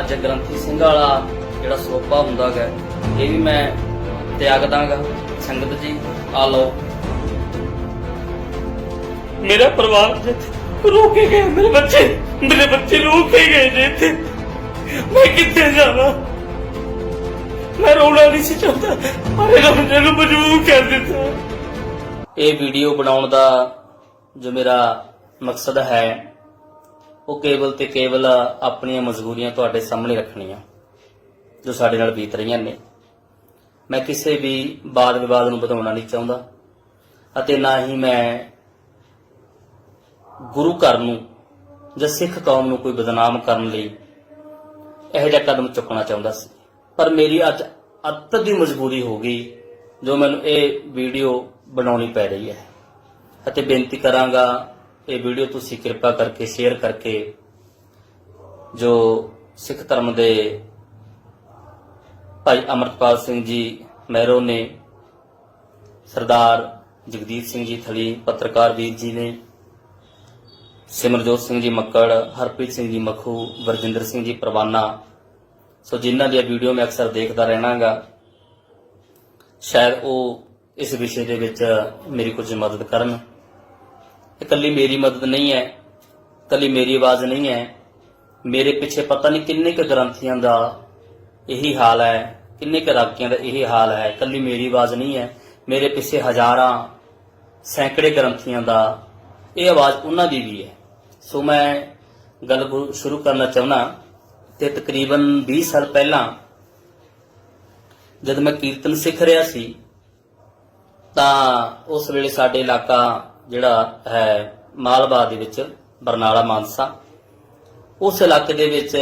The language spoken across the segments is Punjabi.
ਅੱਜ ਗ੍ਰੰਥੀ ਸਿੰਘ ਵਾਲਾ ਜਿਹੜਾ ਸਰੋਪਾ ਹੁੰਦਾ ਗਾ ਇਹ ਵੀ ਮੈਂ ਤਿਆਗ ਦਾਂਗਾ। ਸੰਗਤ ਜੀ ਆ ਲਓ। ਮੇਰਾ ਪਰਿਵਾਰ ਜਿੱਥੇ ਰੋਕੇ ਗਏ ਮੇਰੇ ਬੱਚੇ ਮੇਰੇ ਬੱਚੇ ਰੋਕੇ ਗਏ ਜੀ ਇੱਥੇ। ਮੈਂ ਕਿੱਥੇ ਜਾਵਾਂ? ਮੈਂ ਰੋਣਾ ਨਹੀਂ ਸੀ ਚਾਹੁੰਦਾ। ਪਰ ਇਹਨਾਂ ਨੇ ਮੈਨੂੰ ਮਜਬੂਰ ਕਰ ਦਿੱਤਾ। ਇਹ ਵੀਡੀਓ ਬਣਾਉਣ ਦਾ ਜੋ ਮੇਰਾ ਮਕਸਦ ਹੈ ਉਹ ਕੇਵਲ ਤੇ ਕੇਵਲ ਆਪਣੀਆਂ ਮਜਬੂਰੀਆਂ ਤੁਹਾਡੇ ਸਾਹਮਣੇ ਰੱਖਣੀਆਂ, ਜੋ ਸਾਡੇ ਨਾਲ ਬੀਤ ਰਹੀਆਂ ਨੇ। ਮੈਂ ਕਿਸੇ ਵੀ ਬਾਦ ਵਿਵਾਦ ਨੂੰ ਵਧਾਉਣਾ ਨਹੀਂ ਚਾਹੁੰਦਾ ਅਤੇ ਨਾ ਹੀ ਮੈਂ ਗੁਰੂ ਘਰ ਨੂੰ ਜਾਂ ਸਿੱਖ ਕੌਮ ਨੂੰ ਕੋਈ ਬਦਨਾਮ ਕਰਨ ਲਈ ਇਹੋ ਜਿਹਾ ਕਦਮ ਚੁੱਕਣਾ ਚਾਹੁੰਦਾ ਸੀ। ਪਰ ਮੇਰੀ ਅੱਜ ਅੱਤ ਦੀ ਮਜਬੂਰੀ ਹੋ ਗਈ, ਜੋ ਮੈਨੂੰ ਇਹ ਵੀਡੀਓ ਬਣਾਉਣੀ ਪੈ ਰਹੀ ਹੈ। ਅਤੇ ਬੇਨਤੀ ਕਰਾਂਗਾ ਇਹ ਵੀਡੀਓ ਤੁਸੀਂ ਕਿਰਪਾ ਕਰਕੇ ਸ਼ੇਅਰ ਕਰਕੇ ਜੋ ਸਿੱਖ ਧਰਮ ਦੇ ਭਾਈ ਅਮਰਪਾਲ ਸਿੰਘ ਜੀ ਮਹਿਰੋ ਨੇ, ਸਰਦਾਰ ਜਗਦੀਪ ਸਿੰਘ ਜੀ ਥਲੀ, ਪੱਤਰਕਾਰ ਵੀਰ ਜੀ ਨੇ, ਸਿਮਰਜੋਤ ਸਿੰਘ ਜੀ ਮੱਕੜ, ਹਰਪ੍ਰੀਤ ਸਿੰਘ ਜੀ ਮਖੂ, ਵਰਜਿੰਦਰ ਸਿੰਘ ਜੀ ਪਰਵਾਨਾ। ਸੋ ਜਿਨ੍ਹਾਂ ਦੀਆਂ ਵੀਡੀਓ ਮੈਂ ਅਕਸਰ ਦੇਖਦਾ ਰਹਿਣਾਗਾ, ਸ਼ਾਇਦ ਉਹ ਇਸ ਵਿਸ਼ੇ ਦੇ ਵਿੱਚ ਮੇਰੀ ਕੁਝ ਮਦਦ ਕਰਨ। ਇਕੱਲੀ ਮੇਰੀ ਮਦਦ ਨਹੀਂ ਹੈ, ਇਕੱਲੀ ਮੇਰੀ ਆਵਾਜ਼ ਨਹੀਂ ਹੈ। ਮੇਰੇ ਪਿੱਛੇ ਪਤਾ ਨਹੀਂ ਕਿੰਨੇ ਕੁ ਗ੍ਰੰਥੀਆਂ ਦਾ ਇਹੀ ਹਾਲ ਹੈ, ਕਿੰਨੇ ਕੁ ਰਾਗੀਆਂ ਦਾ ਇਹੀ ਹਾਲ ਹੈ। ਇਕੱਲੀ ਮੇਰੀ ਆਵਾਜ਼ ਨਹੀਂ ਹੈ, ਮੇਰੇ ਪਿੱਛੇ ਹਜ਼ਾਰਾਂ ਸੈਂਕੜੇ ਗ੍ਰੰਥੀਆਂ ਦਾ ਇਹ ਆਵਾਜ਼ ਉਹਨਾਂ ਦੀ ਵੀ ਹੈ। ਸੋ ਮੈਂ ਗੱਲ ਗੁ- ਸ਼ੁਰੂ ਕਰਨਾ ਚਾਹੁੰਦਾ ਤੇ ਤਕਰੀਬਨ 20 ਸਾਲ ਪਹਿਲਾਂ ਜਦ ਮੈਂ ਕੀਰਤਨ ਸਿੱਖ ਰਿਹਾ ਸੀ, ਤਾਂ ਉਸ ਵੇਲੇ ਸਾਡੇ ਇਲਾਕਾ ਜਿਹੜਾ ਹੈ ਮਾਲਵਾ ਦੇ ਵਿੱਚ, ਬਰਨਾਲਾ ਮਾਨਸਾ, ਉਸ ਇਲਾਕੇ ਦੇ ਵਿੱਚ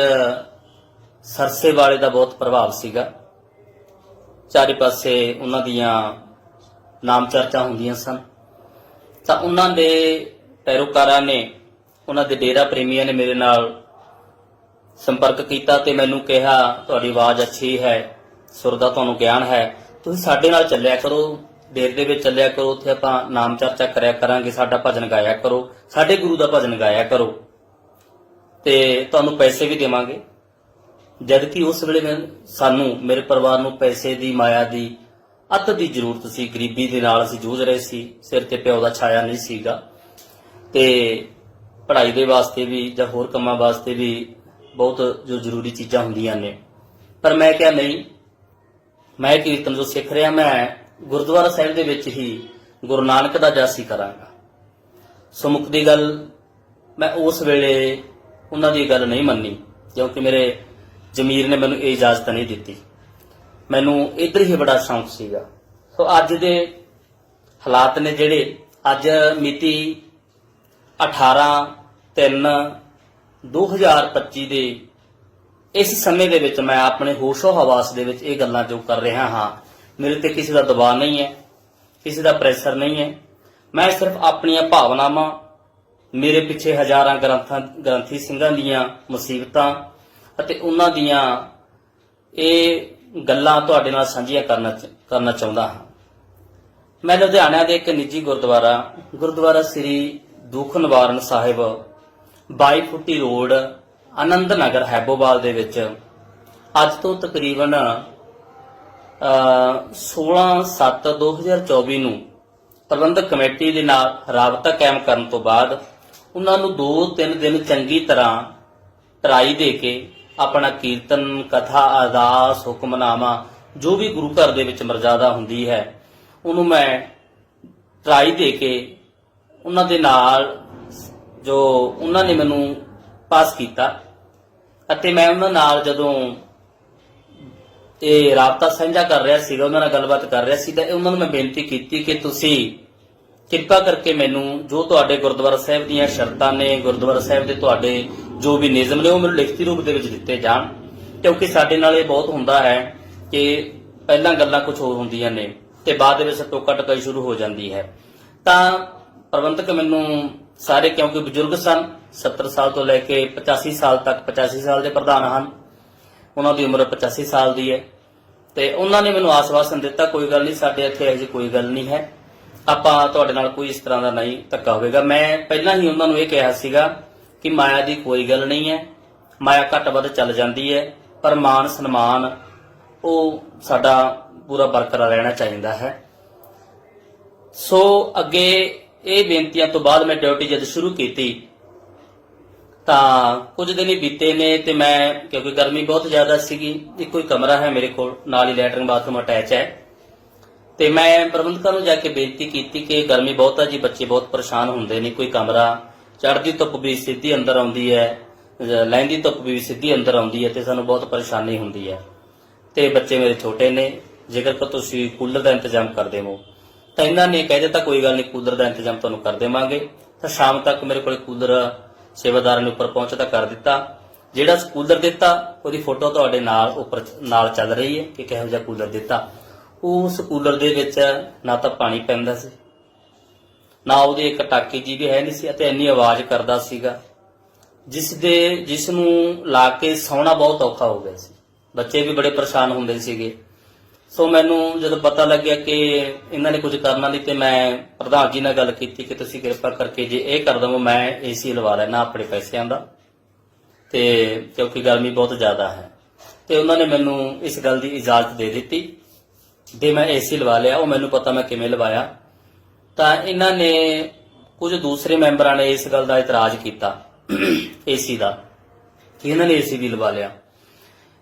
ਸਰਸੇ ਵਾਲੇ ਦਾ ਬਹੁਤ ਪ੍ਰਭਾਵ ਸੀਗਾ। ਚਾਰੇ ਪਾਸੇ ਉਹਨਾਂ ਦੀਆਂ ਨਾਮ ਚਰਚਾ ਹੁੰਦੀਆਂ ਸਨ। ਤਾਂ ਉਹਨਾਂ ਦੇ ਪੈਰੋਕਾਰਾਂ ਨੇ, ਉਹਨਾਂ ਦੇ ਡੇਰਾ ਪ੍ਰੇਮੀਆਂ ਨੇ ਮੇਰੇ ਨਾਲ ਸੰਪਰਕ ਕੀਤਾ ਤੇ ਮੈਨੂੰ ਕਿਹਾ, ਤੁਹਾਡੀ ਆਵਾਜ਼ ਅੱਛੀ ਹੈ, ਸੁਰ ਦਾ ਤੁਹਾਨੂੰ ਗਿਆਨ ਹੈ। ਤੁਸੀਂ ਸਾਡੇ ਨਾਲ ਚੱਲਿਆ ਕਰੋ। ਡੇਰੇ ਦੇ ਵਿੱਚ ਚੱਲਿਆ ਕਰੋ, ਉੱਥੇ ਆਪਾਂ ਨਾਮ ਚਰਚਾ ਕਰਿਆ ਕਰਾਂਗੇ, ਸਾਡਾ ਭਜਨ ਗਾਇਆ ਕਰੋ, ਸਾਡੇ ਗੁਰੂ ਦਾ ਭਜਨ ਗਾਇਆ ਕਰੋ। ਤੇ ਤੁਹਾਨੂੰ ਪੈਸੇ ਵੀ ਦੇਵਾਂਗੇ। ਜਦ ਕਿ ਉਸ ਵੇਲੇ ਸਾਨੂੰ, ਮੇਰੇ ਪਰਿਵਾਰ ਨੂੰ ਪੈਸੇ ਦੀ, ਮਾਇਆ ਦੀ ਅੱਤ ਦੀ ਜ਼ਰੂਰਤ ਸੀ। ਗਰੀਬੀ ਦੇ ਨਾਲ ਅਸੀਂ ਜੂਝ ਰਹੇ ਸੀ। ਸਿਰ ਤੇ ਪਿਓ ਦਾ ਛਾਇਆ ਨਹੀਂ ਸੀਗਾ। ਤੇ ਪੜ੍ਹਾਈ ਦੇ ਵਾਸਤੇ ਵੀ ਜਾਂ ਹੋਰ ਕੰਮਾਂ ਵਾਸਤੇ ਵੀ ਬਹੁਤ ਜੋ ਜ਼ਰੂਰੀ ਚੀਜ਼ਾਂ ਹੁੰਦੀਆਂ ਨੇ। ਪਰ ਮੈਂ ਕਿਹਾ, ਨਹੀਂ, ਮੈਂ ਕੀਰਤਨ ਜੋ ਸਿੱਖ ਰਿਹਾ, ਮੈਂ ਗੁਰਦੁਆਰਾ ਸਾਹਿਬ ਦੇ ਵਿੱਚ ਹੀ ਗੁਰੂ ਨਾਨਕ ਦਾ ਜਾਸੀ ਕਰਾਂਗਾ। ਸੋ ਮੁੱਖ ਦੀ ਗੱਲ ਮੈਂ ਉਸ ਵੇਲੇ ਉਹਨਾਂ ਦੀ ਗੱਲ ਨਹੀਂ ਮੰਨੀ, ਕਿਉਂਕਿ ਮੇਰੇ ਜ਼ਮੀਰ ਨੇ ਮੈਨੂੰ ਇਹ ਇਜਾਜ਼ਤ ਨਹੀਂ ਦਿੱਤੀ। ਮੈਨੂੰ ਇਧਰ ਹੀ ਬੜਾ ਸ਼ੌਂਕ ਸੀਗਾ। ਸੋ ਅੱਜ ਦੇ ਹਾਲਾਤ ਨੇ ਜਿਹੜੇ ਅੱਜ ਮਿਤੀ 18 3 2025 ਦੇ ਇਸ ਸਮੇਂ ਦੇ ਵਿੱਚ ਮੈਂ ਆਪਣੇ ਹੋਸ਼ੋ ਹਵਾਸ ਦੇ ਵਿੱਚ ਇਹ ਗੱਲਾਂ ਜੋ ਕਰ ਰਿਹਾ ਹਾਂ ਮੇਰੇ ਤੇ ਕਿਸੇ ਦਾ ਦਬਾਅ ਨਹੀਂ ਹੈ, ਕਿਸੇ ਦਾ ਪ੍ਰੈਸ਼ਰ ਨਹੀਂ ਹੈ। ਮੈਂ ਸਿਰਫ ਆਪਣੀਆਂ ਭਾਵਨਾਵਾਂ, ਮੇਰੇ ਪਿੱਛੇ ਹਜ਼ਾਰਾਂ ਗ੍ਰੰਥਾਂ, ਗ੍ਰੰਥੀ ਸਿੰਘਾਂ ਦੀਆਂ ਮੁਸੀਬਤਾਂ ਅਤੇ ਉਹਨਾਂ ਦੀਆਂ ਇਹ ਗੱਲਾਂ ਤੁਹਾਡੇ ਨਾਲ ਸਾਂਝੀਆਂ ਕਰਨਾ ਕਰਨਾ ਚਾਹੁੰਦਾ ਹਾਂ। ਮੈਂ ਲੁਧਿਆਣਾ ਦੇ ਇੱਕ ਨਿੱਜੀ ਗੁਰਦੁਆਰਾ ਗੁਰਦੁਆਰਾ ਸ੍ਰੀ ਦੁੱਖ ਨਿਵਾਰਨ ਸਾਹਿਬ 22 ਫੁੱਟੀ ਰੋਡ, ਆਨੰਦ ਨਗਰ ਹੈਬੋਵਾਲ ਦੇ ਵਿੱਚ ਅੱਜ ਤੋਂ ਤਕਰੀਬਨ 16/7/2024 ਨੂੰ ਪ੍ਰਬੰਧਕ ਕਮੇਟੀ ਦੇ ਨਾਲ ਰਾਬਤਾ ਕਾਇਮ ਕਰਨ ਤੋਂ ਬਾਅਦ ਉਹਨਾਂ ਨੂੰ 2-3 ਦਿਨ ਚੰਗੀ ਤਰ੍ਹਾਂ ਟਰਾਈ ਦੇ ਕੇ ਆਪਣਾ ਕੀਰਤਨ, ਕਥਾ, ਅਰਦਾਸ, ਹੁਕਮਨਾਮਾ, ਜੋ ਵੀ ਗੁਰੂ ਘਰ ਦੇ ਵਿੱਚ ਮਰਜ਼ਾਦਾ ਹੁੰਦੀ ਹੈ, ਉਹਨੂੰ ਮੈਂ ਟਰਾਈ ਦੇ ਕੇ ਉਹਨਾਂ ਦੇ ਨਾਲ ਜੋ ਉਹਨਾਂ ਨੇ ਮੈਨੂੰ ਪਾਸ ਕੀਤਾ ਅਤੇ ਮੈਂ ਉਹਨਾਂ ਨਾਲ ਜਦੋਂ ਇਹ ਰਾਬਤਾ ਸਾਂਝਾ ਕਰ ਰਿਹਾ ਸੀਗਾ ਉਹਨਾਂ ਨਾਲ ਗੱਲਬਾਤ ਕਰ ਰਿਹਾ ਸੀ ਤਾਂ ਉਹਨਾਂ ਨੂੰ ਮੈਂ ਬੇਨਤੀ ਕੀਤੀ ਕਿ ਤੁਸੀਂ ਕਿਰਪਾ ਕਰਕੇ ਮੈਨੂੰ ਜੋ ਤੁਹਾਡੇ ਗੁਰਦੁਆਰਾ ਸਾਹਿਬ ਦੀਆਂ ਸ਼ਰਤਾਂ ਨੇ, ਗੁਰਦੁਆਰਾ ਸਾਹਿਬ ਦੇ ਤੁਹਾਡੇ ਜੋ ਵੀ ਨਿਯਮ ਨੇ ਉਹ ਮੈਨੂੰ ਲਿਖਤੀ ਰੂਪ ਦੇ ਵਿੱਚ ਦਿੱਤੇ ਜਾਣ। ਕਿਉਂਕਿ ਸਾਡੇ ਨਾਲ ਇਹ ਬਹੁਤ ਹੁੰਦਾ ਹੈ ਕਿ ਪਹਿਲਾਂ ਗੱਲਾਂ ਕੁਝ ਹੋਰ ਹੁੰਦੀਆਂ ਨੇ ਤੇ ਬਾਅਦ ਦੇ ਵਿੱਚ ਟੋਕਾ ਟਕਾਈ ਸ਼ੁਰੂ ਹੋ ਜਾਂਦੀ ਹੈ। ਤਾਂ ਪ੍ਰਬੰਧਕ ਮੈਨੂੰ ਸਾਰੇ, ਕਿਉਂਕਿ ਬਜ਼ੁਰਗ ਸਨ 70 ਸਾਲ ਤੋਂ ਲੈ ਕੇ 85 ਸਾਲ ਤੱਕ 85 ਸਾਲ ਦੇ ਪ੍ਰਧਾਨ ਹਨ ਉਹਨਾਂ ਦੀ ਉਮਰ 85 ਸਾਲ ਦੀ ਹੈ। ਤੇ ਉਹਨਾਂ ਨੇ ਮੈਨੂੰ ਆਸਵਾਸਨ ਦਿੱਤਾ, ਕੋਈ ਗੱਲ ਨਹੀਂ, ਸਾਡੇ ਇੱਥੇ ਇਹੋ ਜਿਹੀ ਕੋਈ ਗੱਲ ਨਹੀਂ ਹੈ। ਆਪਾਂ ਤੁਹਾਡੇ ਨਾਲ ਕੋਈ ਇਸ ਤਰ੍ਹਾਂ ਦਾ ਨਹੀਂ ਧੱਕਾ ਹੋਵੇਗਾ। ਮੈਂ ਪਹਿਲਾਂ ਹੀ ਉਹਨਾਂ ਨੂੰ ਇਹ ਕਿਹਾ ਸੀਗਾ ਕਿ ਮਾਇਆ ਦੀ ਕੋਈ ਗੱਲ ਨਹੀਂ ਹੈ। ਮਾਇਆ ਘੱਟ ਵੱਧ ਚੱਲ ਜਾਂਦੀ ਹੈ, ਪਰ ਮਾਨ ਸਨਮਾਨ ਉਹ ਸਾਡਾ ਪੂਰਾ ਬਰਕਰਾਰ ਰਹਿਣਾ ਚਾਹੀਦਾ ਹੈ। ਸੋ ਅੱਗੇ ਇਹ ਬੇਨਤੀਆਂ ਤੋਂ ਬਾਅਦ ਮੈਂ ਡਿਊਟੀ ਜਦ ਸ਼ੁਰੂ ਕੀਤੀ ਤਾਂ ਕੁਝ ਦਿਨ ਹੀ ਬੀਤੇ ਨੇ ਤੇ ਮੈਂ, ਕਿਉਂਕਿ ਗਰਮੀ ਬਹੁਤ ਜ਼ਿਆਦਾ ਸੀਗੀ, ਇੱਕੋ ਹੀ ਕਮਰਾ ਹੈ ਮੇਰੇ ਕੋਲ, ਨਾਲ ਹੀ ਲੈਟਰਿੰਗ ਬਾਥਰੂਮ ਅਟੈਚ ਹੈ। ਤੇ ਮੈਂ ਪ੍ਰਬੰਧਕਾਂ ਨੂੰ ਜਾ ਕੇ ਬੇਨਤੀ ਕੀਤੀ ਕਿ ਗਰਮੀ ਬਹੁਤ ਹੈ ਜੀ, ਬੱਚੇ ਬਹੁਤ ਪਰੇਸ਼ਾਨ ਹੁੰਦੇ ਨੇ, ਕੋਈ ਕਮਰਾ, ਚੜ੍ਹਦੀ ਧੁੱਪ ਵੀ ਸਿੱਧੀ ਅੰਦਰ ਆਉਂਦੀ ਹੈ ਜ- ਲਹਿੰਦੀ ਧੁੱਪ ਵੀ ਸਿੱਧੀ ਅੰਦਰ ਆਉਂਦੀ ਹੈ ਤੇ ਸਾਨੂੰ ਬਹੁਤ ਪਰੇਸ਼ਾਨੀ ਹੁੰਦੀ ਹੈ। ਤੇ ਬੱਚੇ ਮੇਰੇ ਛੋਟੇ ਨੇ, ਜੇਕਰ ਕਿ ਤੁਸੀਂ ਕੂਲਰ ਦਾ ਇੰਤਜ਼ਾਮ ਕਰ ਦੇਵੋ, ਤਾਂ ਇਹਨਾਂ ਨੇ ਕਹਿ ਦਿੱਤਾ, ਕੋਈ ਗੱਲ ਨਹੀਂ ਕੂਲਰ ਦਾ ਇੰਤਜ਼ਾਮ ਤੁਹਾਨੂੰ ਕਰ ਦੇਵਾਂਗੇ। ਤਾਂ ਸ਼ਾਮ ਤੱਕ ਮੇਰੇ ਕੋਲ ਕੂਲਰ ਸੇਵਾਦਾਰਾਂ ਨੇ ਉੱਪਰ ਪਹੁੰਚਦਾ ਕਰ ਦਿੱਤਾ। ਜਿਹੜਾ ਕੂਲਰ ਦਿੱਤਾ, ਉਹਦੀ ਫੋਟੋ ਤੁਹਾਡੇ ਨਾਲ ਉੱਪਰ ਨਾਲ ਚੱਲ ਰਹੀ ਹੈ ਕਿ ਕਿਹੋ ਜਿਹਾ ਕੂਲਰ ਦਿੱਤਾ। ਉਸ ਕੂਲਰ ਦੇ ਵਿੱਚ ਨਾ ਤਾਂ ਪਾਣੀ ਪੈਂਦਾ ਸੀ, ਨਾ ਉਹਦੀ ਇੱਕ ਟਾਕੀ ਜੀ ਵੀ ਹੈ ਨਹੀਂ ਸੀ ਅਤੇ ਇੰਨੀ ਆਵਾਜ਼ ਕਰਦਾ ਸੀਗਾ, ਜਿਸ ਦੇ, ਜਿਸ ਨੂੰ ਲਾ ਕੇ ਸੌਣਾ ਬਹੁਤ ਔਖਾ ਹੋ ਗਿਆ ਸੀ। ਬੱਚੇ ਵੀ ਬੜੇ ਪਰੇਸ਼ਾਨ ਹੁੰਦੇ ਸੀਗੇ। ਸੋ ਮੈਨੂੰ ਜਦੋਂ ਪਤਾ ਲੱਗਿਆ ਕਿ ਇਹਨਾਂ ਨੇ ਕੁਝ ਕਰਨਾ ਨਹੀਂ ਤੇ ਮੈਂ ਪ੍ਰਧਾਨ ਜੀ ਨਾਲ ਗੱਲ ਕੀਤੀ ਕਿ ਤੁਸੀਂ ਕਿਰਪਾ ਕਰਕੇ ਜੇ ਇਹ ਕਰ ਦਵੋ, ਮੈਂ ਏਸੀ ਲਵਾ ਲੈਣਾ ਆਪਣੇ ਪੈਸਿਆਂ ਦਾ। ਤੇ ਕਿਉਂਕਿ ਗਰਮੀ ਬਹੁਤ ਜ਼ਿਆਦਾ ਹੈ। ਤੇ ਉਹਨਾਂ ਨੇ ਮੈਨੂੰ ਇਸ ਗੱਲ ਦੀ ਇਜਾਜ਼ਤ ਦੇ ਦਿੱਤੀ ਤੇ ਮੈਂ ਏਸੀ ਲਵਾ ਲਿਆ, ਉਹ ਮੈਨੂੰ ਪਤਾ ਮੈਂ ਕਿਵੇਂ ਲਵਾਇਆ। ਤਾਂ ਇਹਨਾਂ ਨੇ ਕੁਝ ਦੂਸਰੇ ਮੈਂਬਰਾਂ ਨੇ ਇਸ ਗੱਲ ਦਾ ਇਤਰਾਜ਼ ਕੀਤਾ, ਏਸੀ ਦਾ, ਕਿ ਇਹਨਾਂ ਨੇ ਏਸੀ ਵੀ ਲਵਾ ਲਿਆ।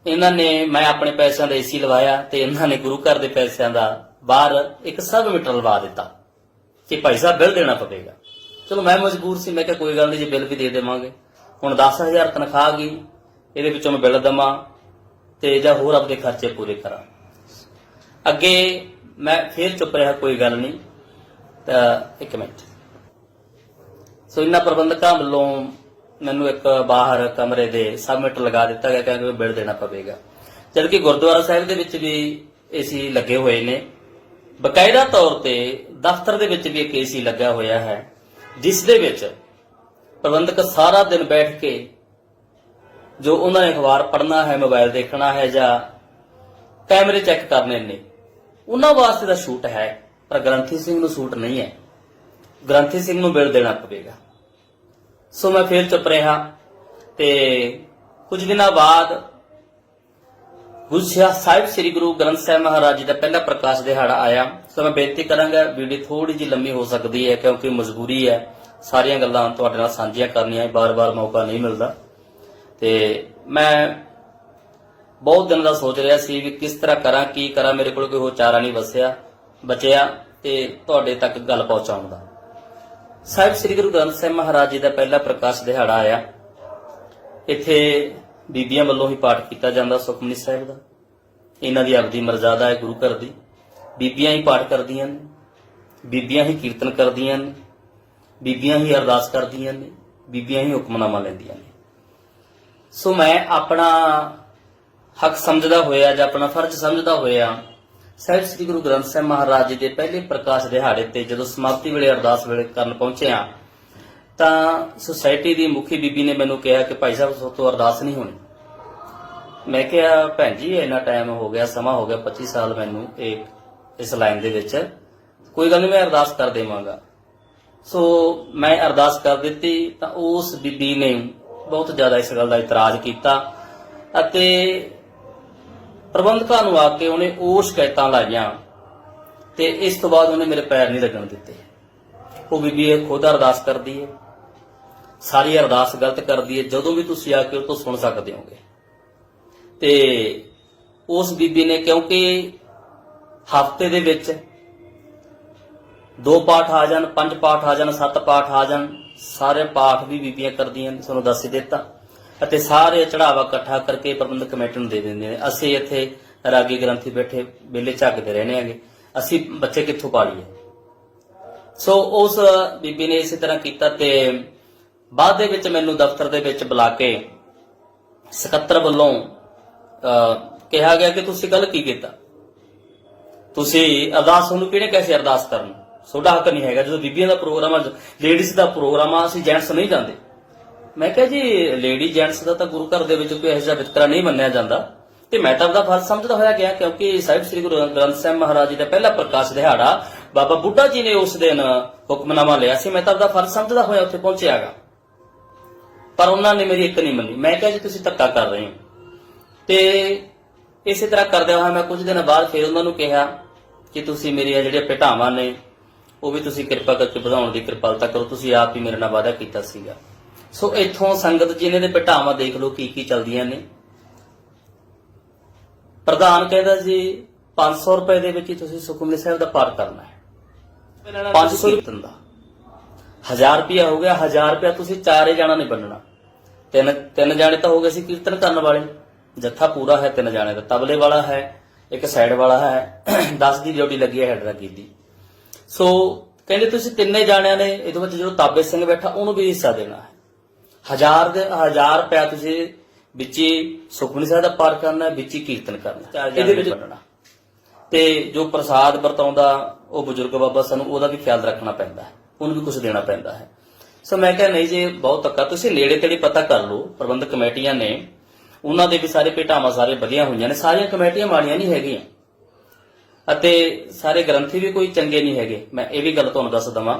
ਇਹਨਾਂ ਨੇ ਮੈਂ ਆਪਣੇ ਪੈਸਿਆਂ ਦਾ ਏਸੀ ਲਵਾਇਆ ਤੇ ਇਹਨਾਂ ਨੇ ਗੁਰੂ ਘਰ ਦੇ ਪੈਸਿਆਂ ਦਾ ਬਾਹਰ ਇੱਕ ਸਬ ਮੀਟਰ ਲਵਾ ਦਿੱਤਾ ਕਿ ਭਾਈ ਸਾਹਿਬ ਬਿੱਲ ਦੇਣਾ ਪਵੇਗਾ। ਚਲੋ ਮੈਂ ਮਜਬੂਰ ਸੀ, ਮੈਂ ਕਿਹਾ ਕੋਈ ਗੱਲ ਨਹੀਂ, ਜੇ ਬਿੱਲ ਵੀ ਦੇ ਦੇਵਾਂਗੇ। ਹੁਣ 10000 ਤਨਖਾਹ ਗਈ, ਇਹਦੇ ਵਿੱਚੋਂ ਮੈਂ ਬਿੱਲ ਦਵਾਂ ਤੇ ਜਾਂ ਹੋਰ ਆਪਣੇ ਖਰਚੇ ਪੂਰੇ ਕਰਾਂ। ਅੱਗੇ ਮੈਂ ਫੇਰ ਚੁੱਪ ਰਿਹਾ, ਕੋਈ ਗੱਲ ਨਹੀਂ। ਤਾਂ ਇੱਕ ਮਿੰਟ। ਸੋ ਇਹਨਾਂ ਪ੍ਰਬੰਧਕਾਂ ਵੱਲੋਂ ਮੈਨੂੰ ਇੱਕ ਬਾਹਰ ਕਮਰੇ ਦੇ ਸਬਮਿਟ ਲਗਾ ਦਿੱਤਾ ਗਿਆ ਕਿ ਬਿੱਲ ਦੇਣਾ ਪਵੇਗਾ। ਜਦਕਿ ਗੁਰਦੁਆਰਾ ਸਾਹਿਬ ਦੇ ਵਿੱਚ ਵੀ ਏਸੀ ਲੱਗੇ ਹੋਏ ਨੇ। ਬਕਾਇਦਾ ਤੌਰ ਤੇ ਦਫ਼ਤਰ ਦੇ ਵਿੱਚ ਵੀ ਇੱਕ ਏਸੀ ਲੱਗਾ ਹੋਇਆ ਹੈ, ਜਿਸ ਦੇ ਵਿੱਚ ਪ੍ਰਬੰਧਕ ਸਾਰਾ ਦਿਨ ਬੈਠ ਕੇ ਜੋ ਉਹਨਾਂ ਨੇ ਅਖਬਾਰ ਪੜ੍ਹਨਾ ਹੈ ਮੋਬਾਈਲ ਦੇਖਣਾ ਹੈ ਜਾਂ ਕੈਮਰੇ ਚੈੱਕ ਕਰਨੇ ਨੇ, ਉਹਨਾਂ ਵਾਸਤੇ ਦਾ ਸ਼ੂਟ ਹੈ, ਪਰ ਗ੍ਰੰਥੀ ਸਿੰਘ ਨੂੰ ਸ਼ੂਟ ਨਹੀਂ ਹੈ। ਗ੍ਰੰਥੀ ਸਿੰਘ ਨੂੰ ਬਿਲ ਦੇਣਾ ਪਵੇਗਾ। ਸੋ ਮੈਂ ਫੇਰ ਚੁੱਪ ਰਿਹਾ ਤੇ ਕੁਝ ਦਿਨਾਂ ਬਾਅਦ ਗੁਰੂ ਸਾਹਿਬ ਸ੍ਰੀ ਗੁਰੂ ਗ੍ਰੰਥ ਸਾਹਿਬ ਮਹਾਰਾਜ ਜੀ ਦਾ ਪਹਿਲਾ ਪ੍ਰਕਾਸ਼ ਦਿਹਾੜਾ ਆਇਆ। ਸੋ ਮੈਂ ਬੇਨਤੀ ਕਰਾਂਗਾ ਵੀਡੀਓ ਥੋੜੀ ਜਿਹੀ ਲੰਮੀ ਹੋ ਸਕਦੀ ਹੈ ਕਿਉਂਕਿ ਮਜਬੂਰੀ ਹੈ। ਸਾਰੀਆਂ ਗੱਲਾਂ ਤੁਹਾਡੇ ਨਾਲ ਸਾਂਝੀਆਂ ਕਰਨੀਆਂ, ਬਾਰ-ਬਾਰ ਮੌਕਾ ਨਹੀਂ ਮਿਲਦਾ। ਤੇ ਮੈਂ ਬਹੁਤ ਦਿਨ ਦਾ ਸੋਚ ਰਿਹਾ ਸੀ ਵੀ ਕਿਸ ਤਰ੍ਹਾਂ ਕਰਾਂ, ਕੀ ਕਰਾਂ, ਮੇਰੇ ਕੋਲ ਕੋਈ ਹੋਰ ਚਾਰਾ ਨਹੀਂ ਵਸਿਆ ਬਚਿਆ ਤੇ ਤੁਹਾਡੇ ਤੱਕ ਗੱਲ ਪਹੁੰਚਾਉਣ ਦਾ। ਸਾਹਿਬ ਸ੍ਰੀ ਗੁਰੂ ਗ੍ਰੰਥ ਸਾਹਿਬ ਮਹਾਰਾਜ ਜੀ ਦਾ ਪਹਿਲਾ ਪ੍ਰਕਾਸ਼ ਦਿਹਾੜਾ ਆਇਆ। ਇੱਥੇ ਬੀਬੀਆਂ ਵੱਲੋਂ ਹੀ ਪਾਠ ਕੀਤਾ ਜਾਂਦਾ ਸੁਖਮਨੀ ਸਾਹਿਬ ਦਾ। ਇਹਨਾਂ ਦੀ ਆਪਦੀ ਮਰਜ਼ਾਦਾ ਹੈ ਗੁਰੂ ਘਰ ਦੀ। ਬੀਬੀਆਂ ਹੀ ਪਾਠ ਕਰਦੀਆਂ ਨੇ। ਬੀਬੀਆਂ ਹੀ ਕੀਰਤਨ ਕਰਦੀਆਂ ਨੇ। ਬੀਬੀਆਂ ਹੀ ਅਰਦਾਸ ਕਰਦੀਆਂ ਨੇ। ਬੀਬੀਆਂ ਹੀ ਹੁਕਮਨਾਮਾ ਲੈਂਦੀਆਂ ਨੇ। ਸੋ ਮੈਂ ਆਪਣਾ ਹੱਕ ਸਮਝਦਾ ਹੋਇਆ ਜਾਂ ਆਪਣਾ ਫਰਜ਼ ਸਮਝਦਾ ਹੋਇਆ ਸਾਹਿਬ ਸ੍ਰੀ ਗੁਰੂ ਗ੍ਰੰਥ ਸਾਹਿਬ ਮਹਾਰਾਜ ਜੀ ਦੇ ਪਹਿਲੇ ਪ੍ਰਕਾਸ਼ ਦਿਹਾੜੇ ਤੇ ਜਦੋਂ ਸਮਾਪਤੀ ਵੇਲੇ ਅਰਦਾਸ ਵੇਲੇ ਕਰਨ ਪਹੁੰਚਿਆ ਤਾਂ ਸੁਸਾਇਟੀ ਦੀ ਮੁਖੀ ਬੀਬੀ ਨੇ ਮੈਨੂੰ ਕਿਹਾ ਕਿ ਭਾਈ ਸਾਹਿਬ ਸੋ ਤੋਂ ਅਰਦਾਸ ਨਹੀਂ ਹੋਣੀ। ਮੈਂ ਕਿਹਾ, ਭੈਣ ਜੀ, ਇੰਨਾ ਟਾਈਮ ਹੋ ਗਿਆ, ਸਮਾਂ ਹੋ ਗਿਆ 25 ਸਾਲ ਮੈਨੂੰ ਇਹ, ਇਸ ਲਾਈਨ ਦੇ ਵਿੱਚ। ਕੋਈ ਗੱਲ ਨਹੀਂ, ਮੈਂ ਅਰਦਾਸ ਕਰ ਦੇਵਾਂਗਾ। ਸੋ ਮੈਂ ਅਰਦਾਸ ਕਰ ਦਿੱਤੀ, ਤਾਂ ਉਸ ਬੀਬੀ ਨੇ ਬਹੁਤ ਜ਼ਿਆਦਾ ਇਸ ਗੱਲ ਦਾ ਇਤਰਾਜ਼ ਕੀਤਾ ਅਤੇ ਪ੍ਰਬੰਧਕਾਂ ਨੂੰ ਆ ਕੇ ਉਹਨੇ ਉਹ ਸ਼ਿਕਾਇਤਾਂ ਲਾਈਆਂ ਤੇ ਇਸ ਤੋਂ ਬਾਅਦ ਉਹਨੇ ਮੇਰੇ ਪੈਰ ਨਹੀਂ ਲੱਗਣ ਦਿੱਤੇ। ਉਹ ਬੀਬੀ ਖੁਦ ਅਰਦਾਸ ਕਰਦੀ ਹੈ। ਸਾਰੀ ਅਰਦਾਸ ਗਲਤ ਕਰਦੀ ਹੈ। ਜਦੋਂ ਵੀ ਤੁਸੀਂ ਆ ਕੇ ਉਹ ਤੋਂ ਸੁਣ ਸਕਦੇ ਹੋਗੇ। ਤੇ ਉਸ ਬੀਬੀ ਨੇ ਕਿਉਂਕਿ ਹਫ਼ਤੇ ਦੇ ਵਿੱਚ ਦੋ ਪਾਠ ਆ ਜਾਣ, ਪੰਜ ਪਾਠ ਆ ਜਾਣ, ਸੱਤ ਪਾਠ ਆ ਜਾਣ, ਸਾਰੇ ਪਾਠ ਵੀ ਬੀਬੀਆਂ ਕਰਦੀਆਂ ਨੇ, ਤੁਹਾਨੂੰ ਦੱਸ ਦਿੱਤਾ। ਅਤੇ ਸਾਰੇ ਚੜਾਵਾ ਇਕੱਠਾ ਕਰਕੇ ਪ੍ਰਬੰਧਕ ਕਮੇਟੀ ਨੂੰ ਦੇ ਦਿੰਦੇ ਨੇ। ਅਸੀਂ ਇੱਥੇ ਰਾਗੀ ਗ੍ਰੰਥੀ ਬੈਠੇ ਵਿਲੇ ਝੱਕਦੇ ਰਹਿੰਦੇ ਆਂਗੇ ਅਸੀਂ ਬੱਚੇ ਕਿੱਥੋਂ ਪਾਲੀਏ ਸੋ ਉਸ ਬੀਬੀ ਨੇ ਇਸੇ ਤਰ੍ਹਾਂ ਕੀਤਾ ਤੇ ਬਾਅਦ ਦੇ ਵਿੱਚ ਮੈਨੂੰ ਦਫ਼ਤਰ ਦੇ ਵਿੱਚ ਬੁਲਾ ਕੇ ਸਕੱਤਰ ਵੱਲੋਂ ਅਹ, ਕਿਹਾ ਗਿਆ ਕਿ ਤੁਸੀਂ ਗੱਲ ਕੀ ਕੀਤਾ? ਤੁਸੀਂ ਅਰਦਾਸ ਨੂੰ ਕਿਹੜੇ ਕੈਸੇ ਅਰਦਾਸ ਕਰਨ? ਤੁਹਾਡਾ ਹੱਕ ਨਹੀਂ ਹੈਗਾ। ਜਦੋਂ ਬੀਬੀਆਂ ਦਾ ਪ੍ਰੋਗਰਾਮ ਆ ਲੇਡੀਜ਼ ਦਾ ਪ੍ਰੋਗਰਾਮ ਆ ਅਸੀਂ ਜੈਂਟਸ ਨਹੀਂ ਜਾਂਦੇ। ਮੈਂ ਕਿਹਾ ਜੀ ਲੇਡੀ ਜੈਂਟਸ ਦਾ ਤਾਂ ਗੁਰੂ ਘਰ ਦੇ ਵਿੱਚ ਕੋਈ ਇਹੋ ਜਿਹਾ ਵਿਤਕਰਾ ਨਹੀਂ ਮੰਨਿਆ ਜਾਂਦਾ। ਤੇ ਮੈਂ ਤਾਂ ਆਪਦਾ ਫਰਜ਼ ਸਮਝਦਾ ਹੋਇਆ ਗਿਆ, ਕਿਉਂਕਿ ਸਾਹਿਬ ਸ੍ਰੀ ਗੁਰੂ ਗ੍ਰੰਥ ਸਾਹਿਬ ਮਹਾਰਾਜ ਜੀ ਦਾ ਪਹਿਲਾ ਪ੍ਰਕਾਸ਼ ਦਿਹਾੜਾ, ਬਾਬਾ ਬੁੱਢਾ ਜੀ ਨੇ ਉਸ ਦਿਨ ਹੁਕਮਨਾਮਾ ਲਿਆ ਸੀ। ਮੈਂ ਤਾਂ ਆਪਦਾ ਫਰਜ਼ ਸਮਝਦਾ ਹੋਇਆ ਉੱਥੇ ਪਹੁੰਚਿਆਗਾ। ਪਰ ਉਹਨਾਂ ਨੇ ਮੇਰੀ ਇੱਕ ਨਹੀਂ ਮੰਨੀ। ਮੈਂ ਕਿਹਾ ਜੀ, ਤੁਸੀਂ ਧੱਕਾ ਕਰ ਰਹੇ ਹੋ। ਤੇ ਇਸੇ ਤਰ੍ਹਾਂ ਕਰਦਿਆਂ ਹੋਇਆ ਮੈਂ ਕੁਝ ਦਿਨ ਬਾਅਦ ਫਿਰ ਉਹਨਾਂ ਨੂੰ ਕਿਹਾ ਕਿ ਤੁਸੀਂ ਮੇਰੀਆਂ ਜਿਹੜੀਆਂ ਭੇਟਾਵਾਂ ਨੇ, ਉਹ ਵੀ ਤੁਸੀਂ ਕਿਰਪਾ ਕਰਕੇ ਵਧਾਉਣ ਦੀ ਕਿਰਪਾਲਤਾ ਕਰੋ। ਤੁਸੀਂ ਆਪ ਹੀ ਮੇਰੇ ਨਾਲ ਵਾਅਦਾ ਕੀਤਾ ਸੀਗਾ। ਸੋ ਇੱਥੋਂ ਸੰਗਤ ਜੀ ਨੇ ਦੇ ਭੇਟਾਵਾਂ ਦੇਖ ਲਓ ਕੀ ਕੀ ਚੱਲਦੀਆਂ ਨੇ। ਪ੍ਰਧਾਨ ਕਹਿੰਦਾ ਜੀ 500 ਰੁਪਏ ਦੇ ਵਿੱਚ ਤੁਸੀਂ ਸੁਖਮਨੀ ਸਾਹਿਬ ਦਾ ਪਾਠ ਕਰਨਾ ਹੈ। 500 ਕੀਰਤਨ ਦਾ 1000 ਰੁਪਿਆ ਹੋ ਗਿਆ 1000 ਰੁਪਿਆ ਤੁਸੀਂ ਚਾਰੇ ਜਾਣਾ ਨਹੀਂ ਬੰਨਣਾ। ਤਿੰਨ ਤਿੰਨ ਜਾਣੇ ਤਾਂ ਹੋ ਗਏ ਸੀ ਕੀਰਤਨ ਕਰਨ ਵਾਲੇ। ਜੱਥਾ ਪੂਰਾ ਹੈ, ਤਿੰਨ ਜਾਣੇ ਦਾ। ਤਬਲੇ ਵਾਲਾ ਹੈ, ਇੱਕ ਸਾਈਡ ਵਾਲਾ ਹੈ। 10 ਦੀ ਡਿਊਟੀ ਲੱਗੀ ਹੈ ਹੈਡ ਦਾ ਦੀ। ਸੋ ਕਹਿੰਦੇ ਤੁਸੀਂ ਤਿੰਨੇ ਜਾਣਿਆਂ ਨੇ, ਇਹਦੇ ਵਿੱਚ ਜਦੋਂ ਤਾਬੇ ਸਿੰਘ ਬੈਠਾ, ਉਹਨੂੰ ਵੀ ਹਿੱਸਾ ਦੇਣਾ ਹੈ। ਹਜ਼ਾਰ ਦੇ ਹਜ਼ਾਰ ਰੁਪਿਆ ਤੁਸੀਂ ਵਿੱਚ ਹੀ ਸੁਖਮਨੀ ਸਾਹਿਬ ਦਾ ਪਾਠ ਕਰਨਾ ਹੈ ਵਿੱਚ ਹੀ ਕੀਰਤਨ ਕਰਨਾ। ਇਹਦੇ ਵਿੱਚ ਤੇ ਜੋ ਪ੍ਰਸਾਦ ਵਰਤਾਉਂਦਾ ਉਹ ਬਜ਼ੁਰਗ ਬਾਬਾ ਸਾਨੂੰ ਉਹਦਾ ਵੀ ਖਿਆਲ ਰੱਖਣਾ ਪੈਂਦਾ ਹੈ ਉਹਨੂੰ ਵੀ ਕੁਝ ਦੇਣਾ ਪੈਂਦਾ ਹੈ। ਸੋ ਮੈਂ ਕਿਹਾ ਨਹੀਂ ਜੀ ਬਹੁਤ ਧੱਕਾ ਤੁਸੀਂ ਨੇੜੇ ਤੇੜੇ ਪਤਾ ਕਰ ਲਓ ਪ੍ਰਬੰਧਕ ਕਮੇਟੀਆਂ ਨੇ ਉਹਨਾਂ ਦੇ ਵੀ ਸਾਰੇ ਭੇਟਾਵਾਂ ਸਾਰੇ ਵਧੀਆ ਹੋਈਆਂ ਨੇ ਸਾਰੀਆਂ ਕਮੇਟੀਆਂ ਮਾੜੀਆਂ ਨਹੀਂ ਹੈਗੀਆਂ। ਅਤੇ ਸਾਰੇ ਗ੍ਰੰਥੀ ਵੀ ਕੋਈ ਚੰਗੇ ਨਹੀਂ ਹੈਗੇ। ਮੈਂ ਇਹ ਵੀ ਗੱਲ ਤੁਹਾਨੂੰ ਦੱਸ ਦਵਾਂ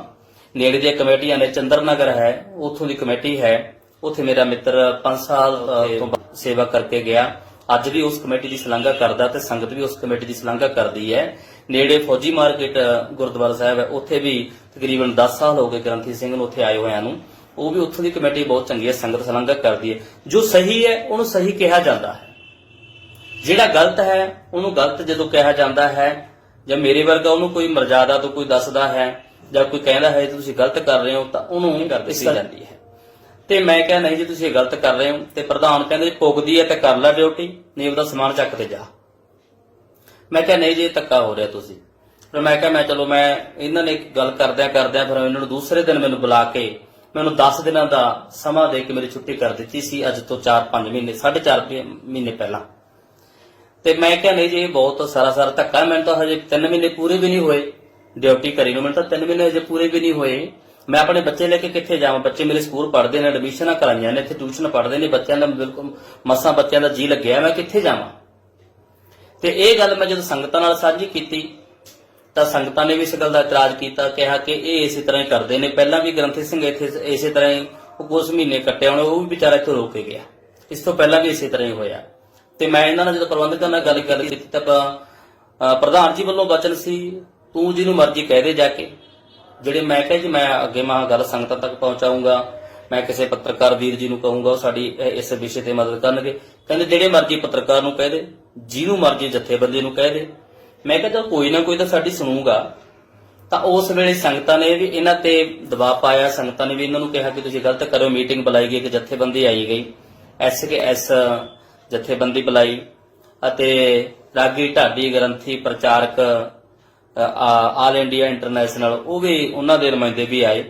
ਨੇੜੇ ਦੀਆਂ ਕਮੇਟੀਆਂ ਨੇ ਚੰਦਰਨਗਰ ਹੈ ਉੱਥੋਂ ਦੀ ਕਮੇਟੀ ਹੈ। ਉੱਥੇ ਮੇਰਾ ਮਿੱਤਰ 5 ਸਾਲ ਤੋਂ ਸੇਵਾ ਕਰਕੇ ਗਿਆ। ਅੱਜ ਵੀ ਉਸ ਕਮੇਟੀ ਦੀ ਸ਼ਲਾਘਾ ਕਰਦਾ ਤੇ ਸੰਗਤ ਵੀ ਉਸ ਕਮੇਟੀ ਦੀ ਸ਼ਲਾਘਾ ਕਰਦੀ ਹੈ। ਨੇੜੇ ਫੌਜੀ ਮਾਰਕੀਟ ਗੁਰਦੁਆਰਾ ਸਾਹਿਬ ਹੈ। ਉੱਥੇ ਵੀ ਤਕਰੀਬਨ 10 ਸਾਲ ਹੋ ਗਏ ਗ੍ਰੰਥੀ ਸਿੰਘ ਨੂੰ ਉੱਥੇ ਆਏ ਹੋਇਆਂ ਨੂੰ। ਉਹ ਵੀ ਉੱਥੋਂ ਦੀ ਕਮੇਟੀ ਬਹੁਤ ਚੰਗੀ ਹੈ ਸੰਗਤ ਸ਼ਲਾਘਾ ਕਰਦੀ ਹੈ। ਜੋ ਸਹੀ ਹੈ ਉਹਨੂੰ ਸਹੀ ਕਿਹਾ ਜਾਂਦਾ ਹੈ। ਜਿਹੜਾ ਗਲਤ ਹੈ ਉਹਨੂੰ ਗਲਤ ਜਦੋਂ ਕਿਹਾ ਜਾਂਦਾ ਹੈ ਜਾਂ ਮੇਰੇ ਵਰਗਾ ਉਹਨੂੰ ਕੋਈ ਮਰਜ਼ਾਦਾ ਤੋਂ ਕੋਈ ਦੱਸਦਾ ਹੈ ਜਾਂ ਕੋਈ ਕਹਿੰਦਾ ਹੈ ਤੁਸੀਂ ਗਲਤ ਕਰ ਰਹੇ ਹੋ ਤਾਂ ਉਹਨੂੰ ਕਰ ਦਿੱਤੀ ਜਾਂਦੀ ਹੈ। ਤੇ ਮੈਂ ਕਿਹਾ ਨਹੀਂ ਜੀ ਤੁਸੀਂ ਗਲਤ ਕਰ ਰਹੇ ਹੋ ਤੇ ਪ੍ਰਧਾਨ ਕਹਿੰਦੇ ਜੀ ਪੁੱਗਦੀ ਹੈ ਤੇ ਕਰ ਲੈ ਡਿਊਟੀ ਨਹੀਂ ਉਹਦਾ ਸਮਾਨ ਚੱਕ ਤੇ ਜਾ। ਮੈਂ ਕਿਹਾ ਨਹੀਂ ਜੀ ਧੱਕਾ ਹੋ ਰਿਹਾ ਤੁਸੀਂ। ਫਿਰ ਮੈਂ ਕਿਹਾ ਮੈਂ ਚਲੋ ਮੈਂ ਇਹਨਾਂ ਨੇ ਇੱਕ ਗੱਲ ਕਰਦਿਆਂ ਕਰਦਿਆਂ ਫਿਰ ਇਹਨਾਂ ਨੂੰ ਦੂਸਰੇ ਦਿਨ ਮੈਨੂੰ ਬੁਲਾ ਕੇ ਮੈਨੂੰ 10 ਦਿਨਾਂ ਦਾ ਸਮਾਂ ਦੇ ਕੇ ਮੇਰੀ ਛੁੱਟੀ ਕਰ ਦਿੱਤੀ ਸੀ ਅੱਜ ਤੋਂ 4-5 ਮਹੀਨੇ 4.5 ਮਹੀਨੇ ਪਹਿਲਾਂ। ਤੇ ਮੈਂ ਕਿਹਾ ਨਹੀਂ ਜੀ ਇਹ ਬਹੁਤ ਸਾਰਾ ਸਾਰਾ ਧੱਕਾ ਮੈਨੂੰ ਤਾਂ ਹਜੇ 3 ਮਹੀਨੇ ਪੂਰੇ ਵੀ ਨਹੀਂ ਹੋਏ। ਡਿਊਟੀ ਕਰੀ ਨੂੰ ਮੈਨੂੰ ਤਾਂ 3 ਮਹੀਨੇ ਹਜੇ ਪੂਰੇ ਵੀ ਨਹੀਂ ਹੋਏ। ਮੈਂ ਆਪਣੇ ਬੱਚੇ ਲੈ ਕੇ ਕਿੱਥੇ ਜਾਵਾਂ? ਬੱਚੇ ਮੇਰੇ ਸਕੂਲ ਪੜ੍ਹਦੇ ਨੇ ਐਡਮਿਸ਼ਨਾਂ ਕਰਾਈਆਂ ਨੇ, ਇੱਥੇ ਟਿਊਸ਼ਨ ਪੜ੍ਹਦੇ ਨੇ, ਬੱਚਿਆਂ ਦਾ ਬਿਲਕੁਲ ਮਸਾਂ ਬੱਚਿਆਂ ਦਾ ਜੀ ਲੱਗਿਆ, ਮੈਂ ਕਿੱਥੇ ਜਾਵਾਂ? ਤੇ ਇਹ ਗੱਲ ਮੈਂ ਜਦੋਂ ਸੰਗਤਾਂ ਨਾਲ ਸਾਂਝੀ ਕੀਤੀ, ਤਾਂ ਸੰਗਤਾਂ ਨੇ ਵੀ ਇਸ ਗੱਲ ਦਾ ਇਤਰਾਜ਼ ਕੀਤਾ, ਕਿਹਾ ਕਿ ਇਹ ਇਸੇ ਤਰ੍ਹਾਂ ਹੀ ਕਰਦੇ ਨੇ। ਪਹਿਲਾਂ ਵੀ ਗ੍ਰੰਥੀ ਸਿੰਘ ਇੱਥੇ ਇਸੇ ਤਰ੍ਹਾਂ ਹੀ ਉਹ ਕੁਝ ਮਹੀਨੇ ਕੱਟਿਆ ਹੋਣੇ ਉਹ ਵੀ ਵਿਚਾਰਾ ਇੱਥੋਂ ਰੋ ਕੇ ਗਿਆ। ਇਸ ਤੋਂ ਪਹਿਲਾਂ ਵੀ ਇਸੇ ਤਰ੍ਹਾਂ ਹੀ ਹੋਇਆ। ਤੇ ਮੈਂ ਇਹਨਾਂ ਨਾਲ ਜਦੋਂ ਪ੍ਰਬੰਧਕਾਂ ਨਾਲ ਗੱਲ ਗੱਲ ਕੀਤੀ, ਤਾਂ ਪ੍ਰਧਾਨ ਜੀ ਵੱਲੋਂ ਬਚਨ ਸੀ ਤੂੰ ਜਿਹਨੂੰ ਮਰਜ਼ੀ ਕਹਿ ਦੇ ਜਾ ਕੇ। ਜਿਹੜੇ ਮੈਂ ਕਿਹਾ ਜੀ, ਮੈਂ ਅੱਗੇ ਮਾ ਗੱਲ ਸੰਗਤਾਂ ਤੱਕ ਪਹੁੰਚਾਉਂਗਾ ਮੈਂ ਕਿਸੇ ਪੱਤਰਕਾਰ ਵੀਰ ਜੀ ਨੂੰ ਕਹੂੰਗਾ, ਉਹ ਸਾਡੀ ਇਸ ਵਿਸ਼ੇ ਤੇ ਮਦਦ ਕਰਨਗੇ। ਕਹਿੰਦੇ, ਜਿਹੜੇ ਮਰਜ਼ੀ ਪੱਤਰਕਾਰ ਨੂੰ ਕਹਿ ਦੇ, ਜਿਹਨੂੰ ਮਰਜ਼ੀ ਜਥੇਬੰਦੀ ਨੂੰ ਕਹਿ ਦੇ। ਮੈਂ ਕਿਹਾ ਕੋਈ ਨਾ ਕੋਈ ਤਾਂ ਸਾਡੀ ਸੁਣੂਗਾ। ਤਾਂ ਉਸ ਵੇਲੇ ਸੰਗਤਾਂ ਨੇ ਵੀ ਇਹਨਾਂ ਤੇ ਦਬਾਅ ਪਾਇਆ, ਸੰਗਤਾਂ ਨੇ ਵੀ ਇਹਨਾਂ ਨੂੰ ਕਿਹਾ ਕਿ ਤੁਸੀਂ ਗਲਤ ਕਰੋ ਮੀਟਿੰਗ ਬੁਲਾਈ ਗਈ, ਇੱਕ ਜਥੇਬੰਦੀ ਆਈ ਗਈ। ਐਸ ਕੇ ਐਸ ਜਥੇਬੰਦੀ ਬੁਲਾਈ ਅਤੇ ਰਾਗੀ ਢਾਡੀ ਗ੍ਰੰਥੀ ਪ੍ਰਚਾਰਕ ਆਲ ਇੰਡੀਆ ਇੰਟਰਨੈਸ਼ਨਲ ਉਹ ਵੀ ਉਹਨਾਂ ਦੇ ਨੁਮਾਇੰਦੇ ਵੀ ਆਏ।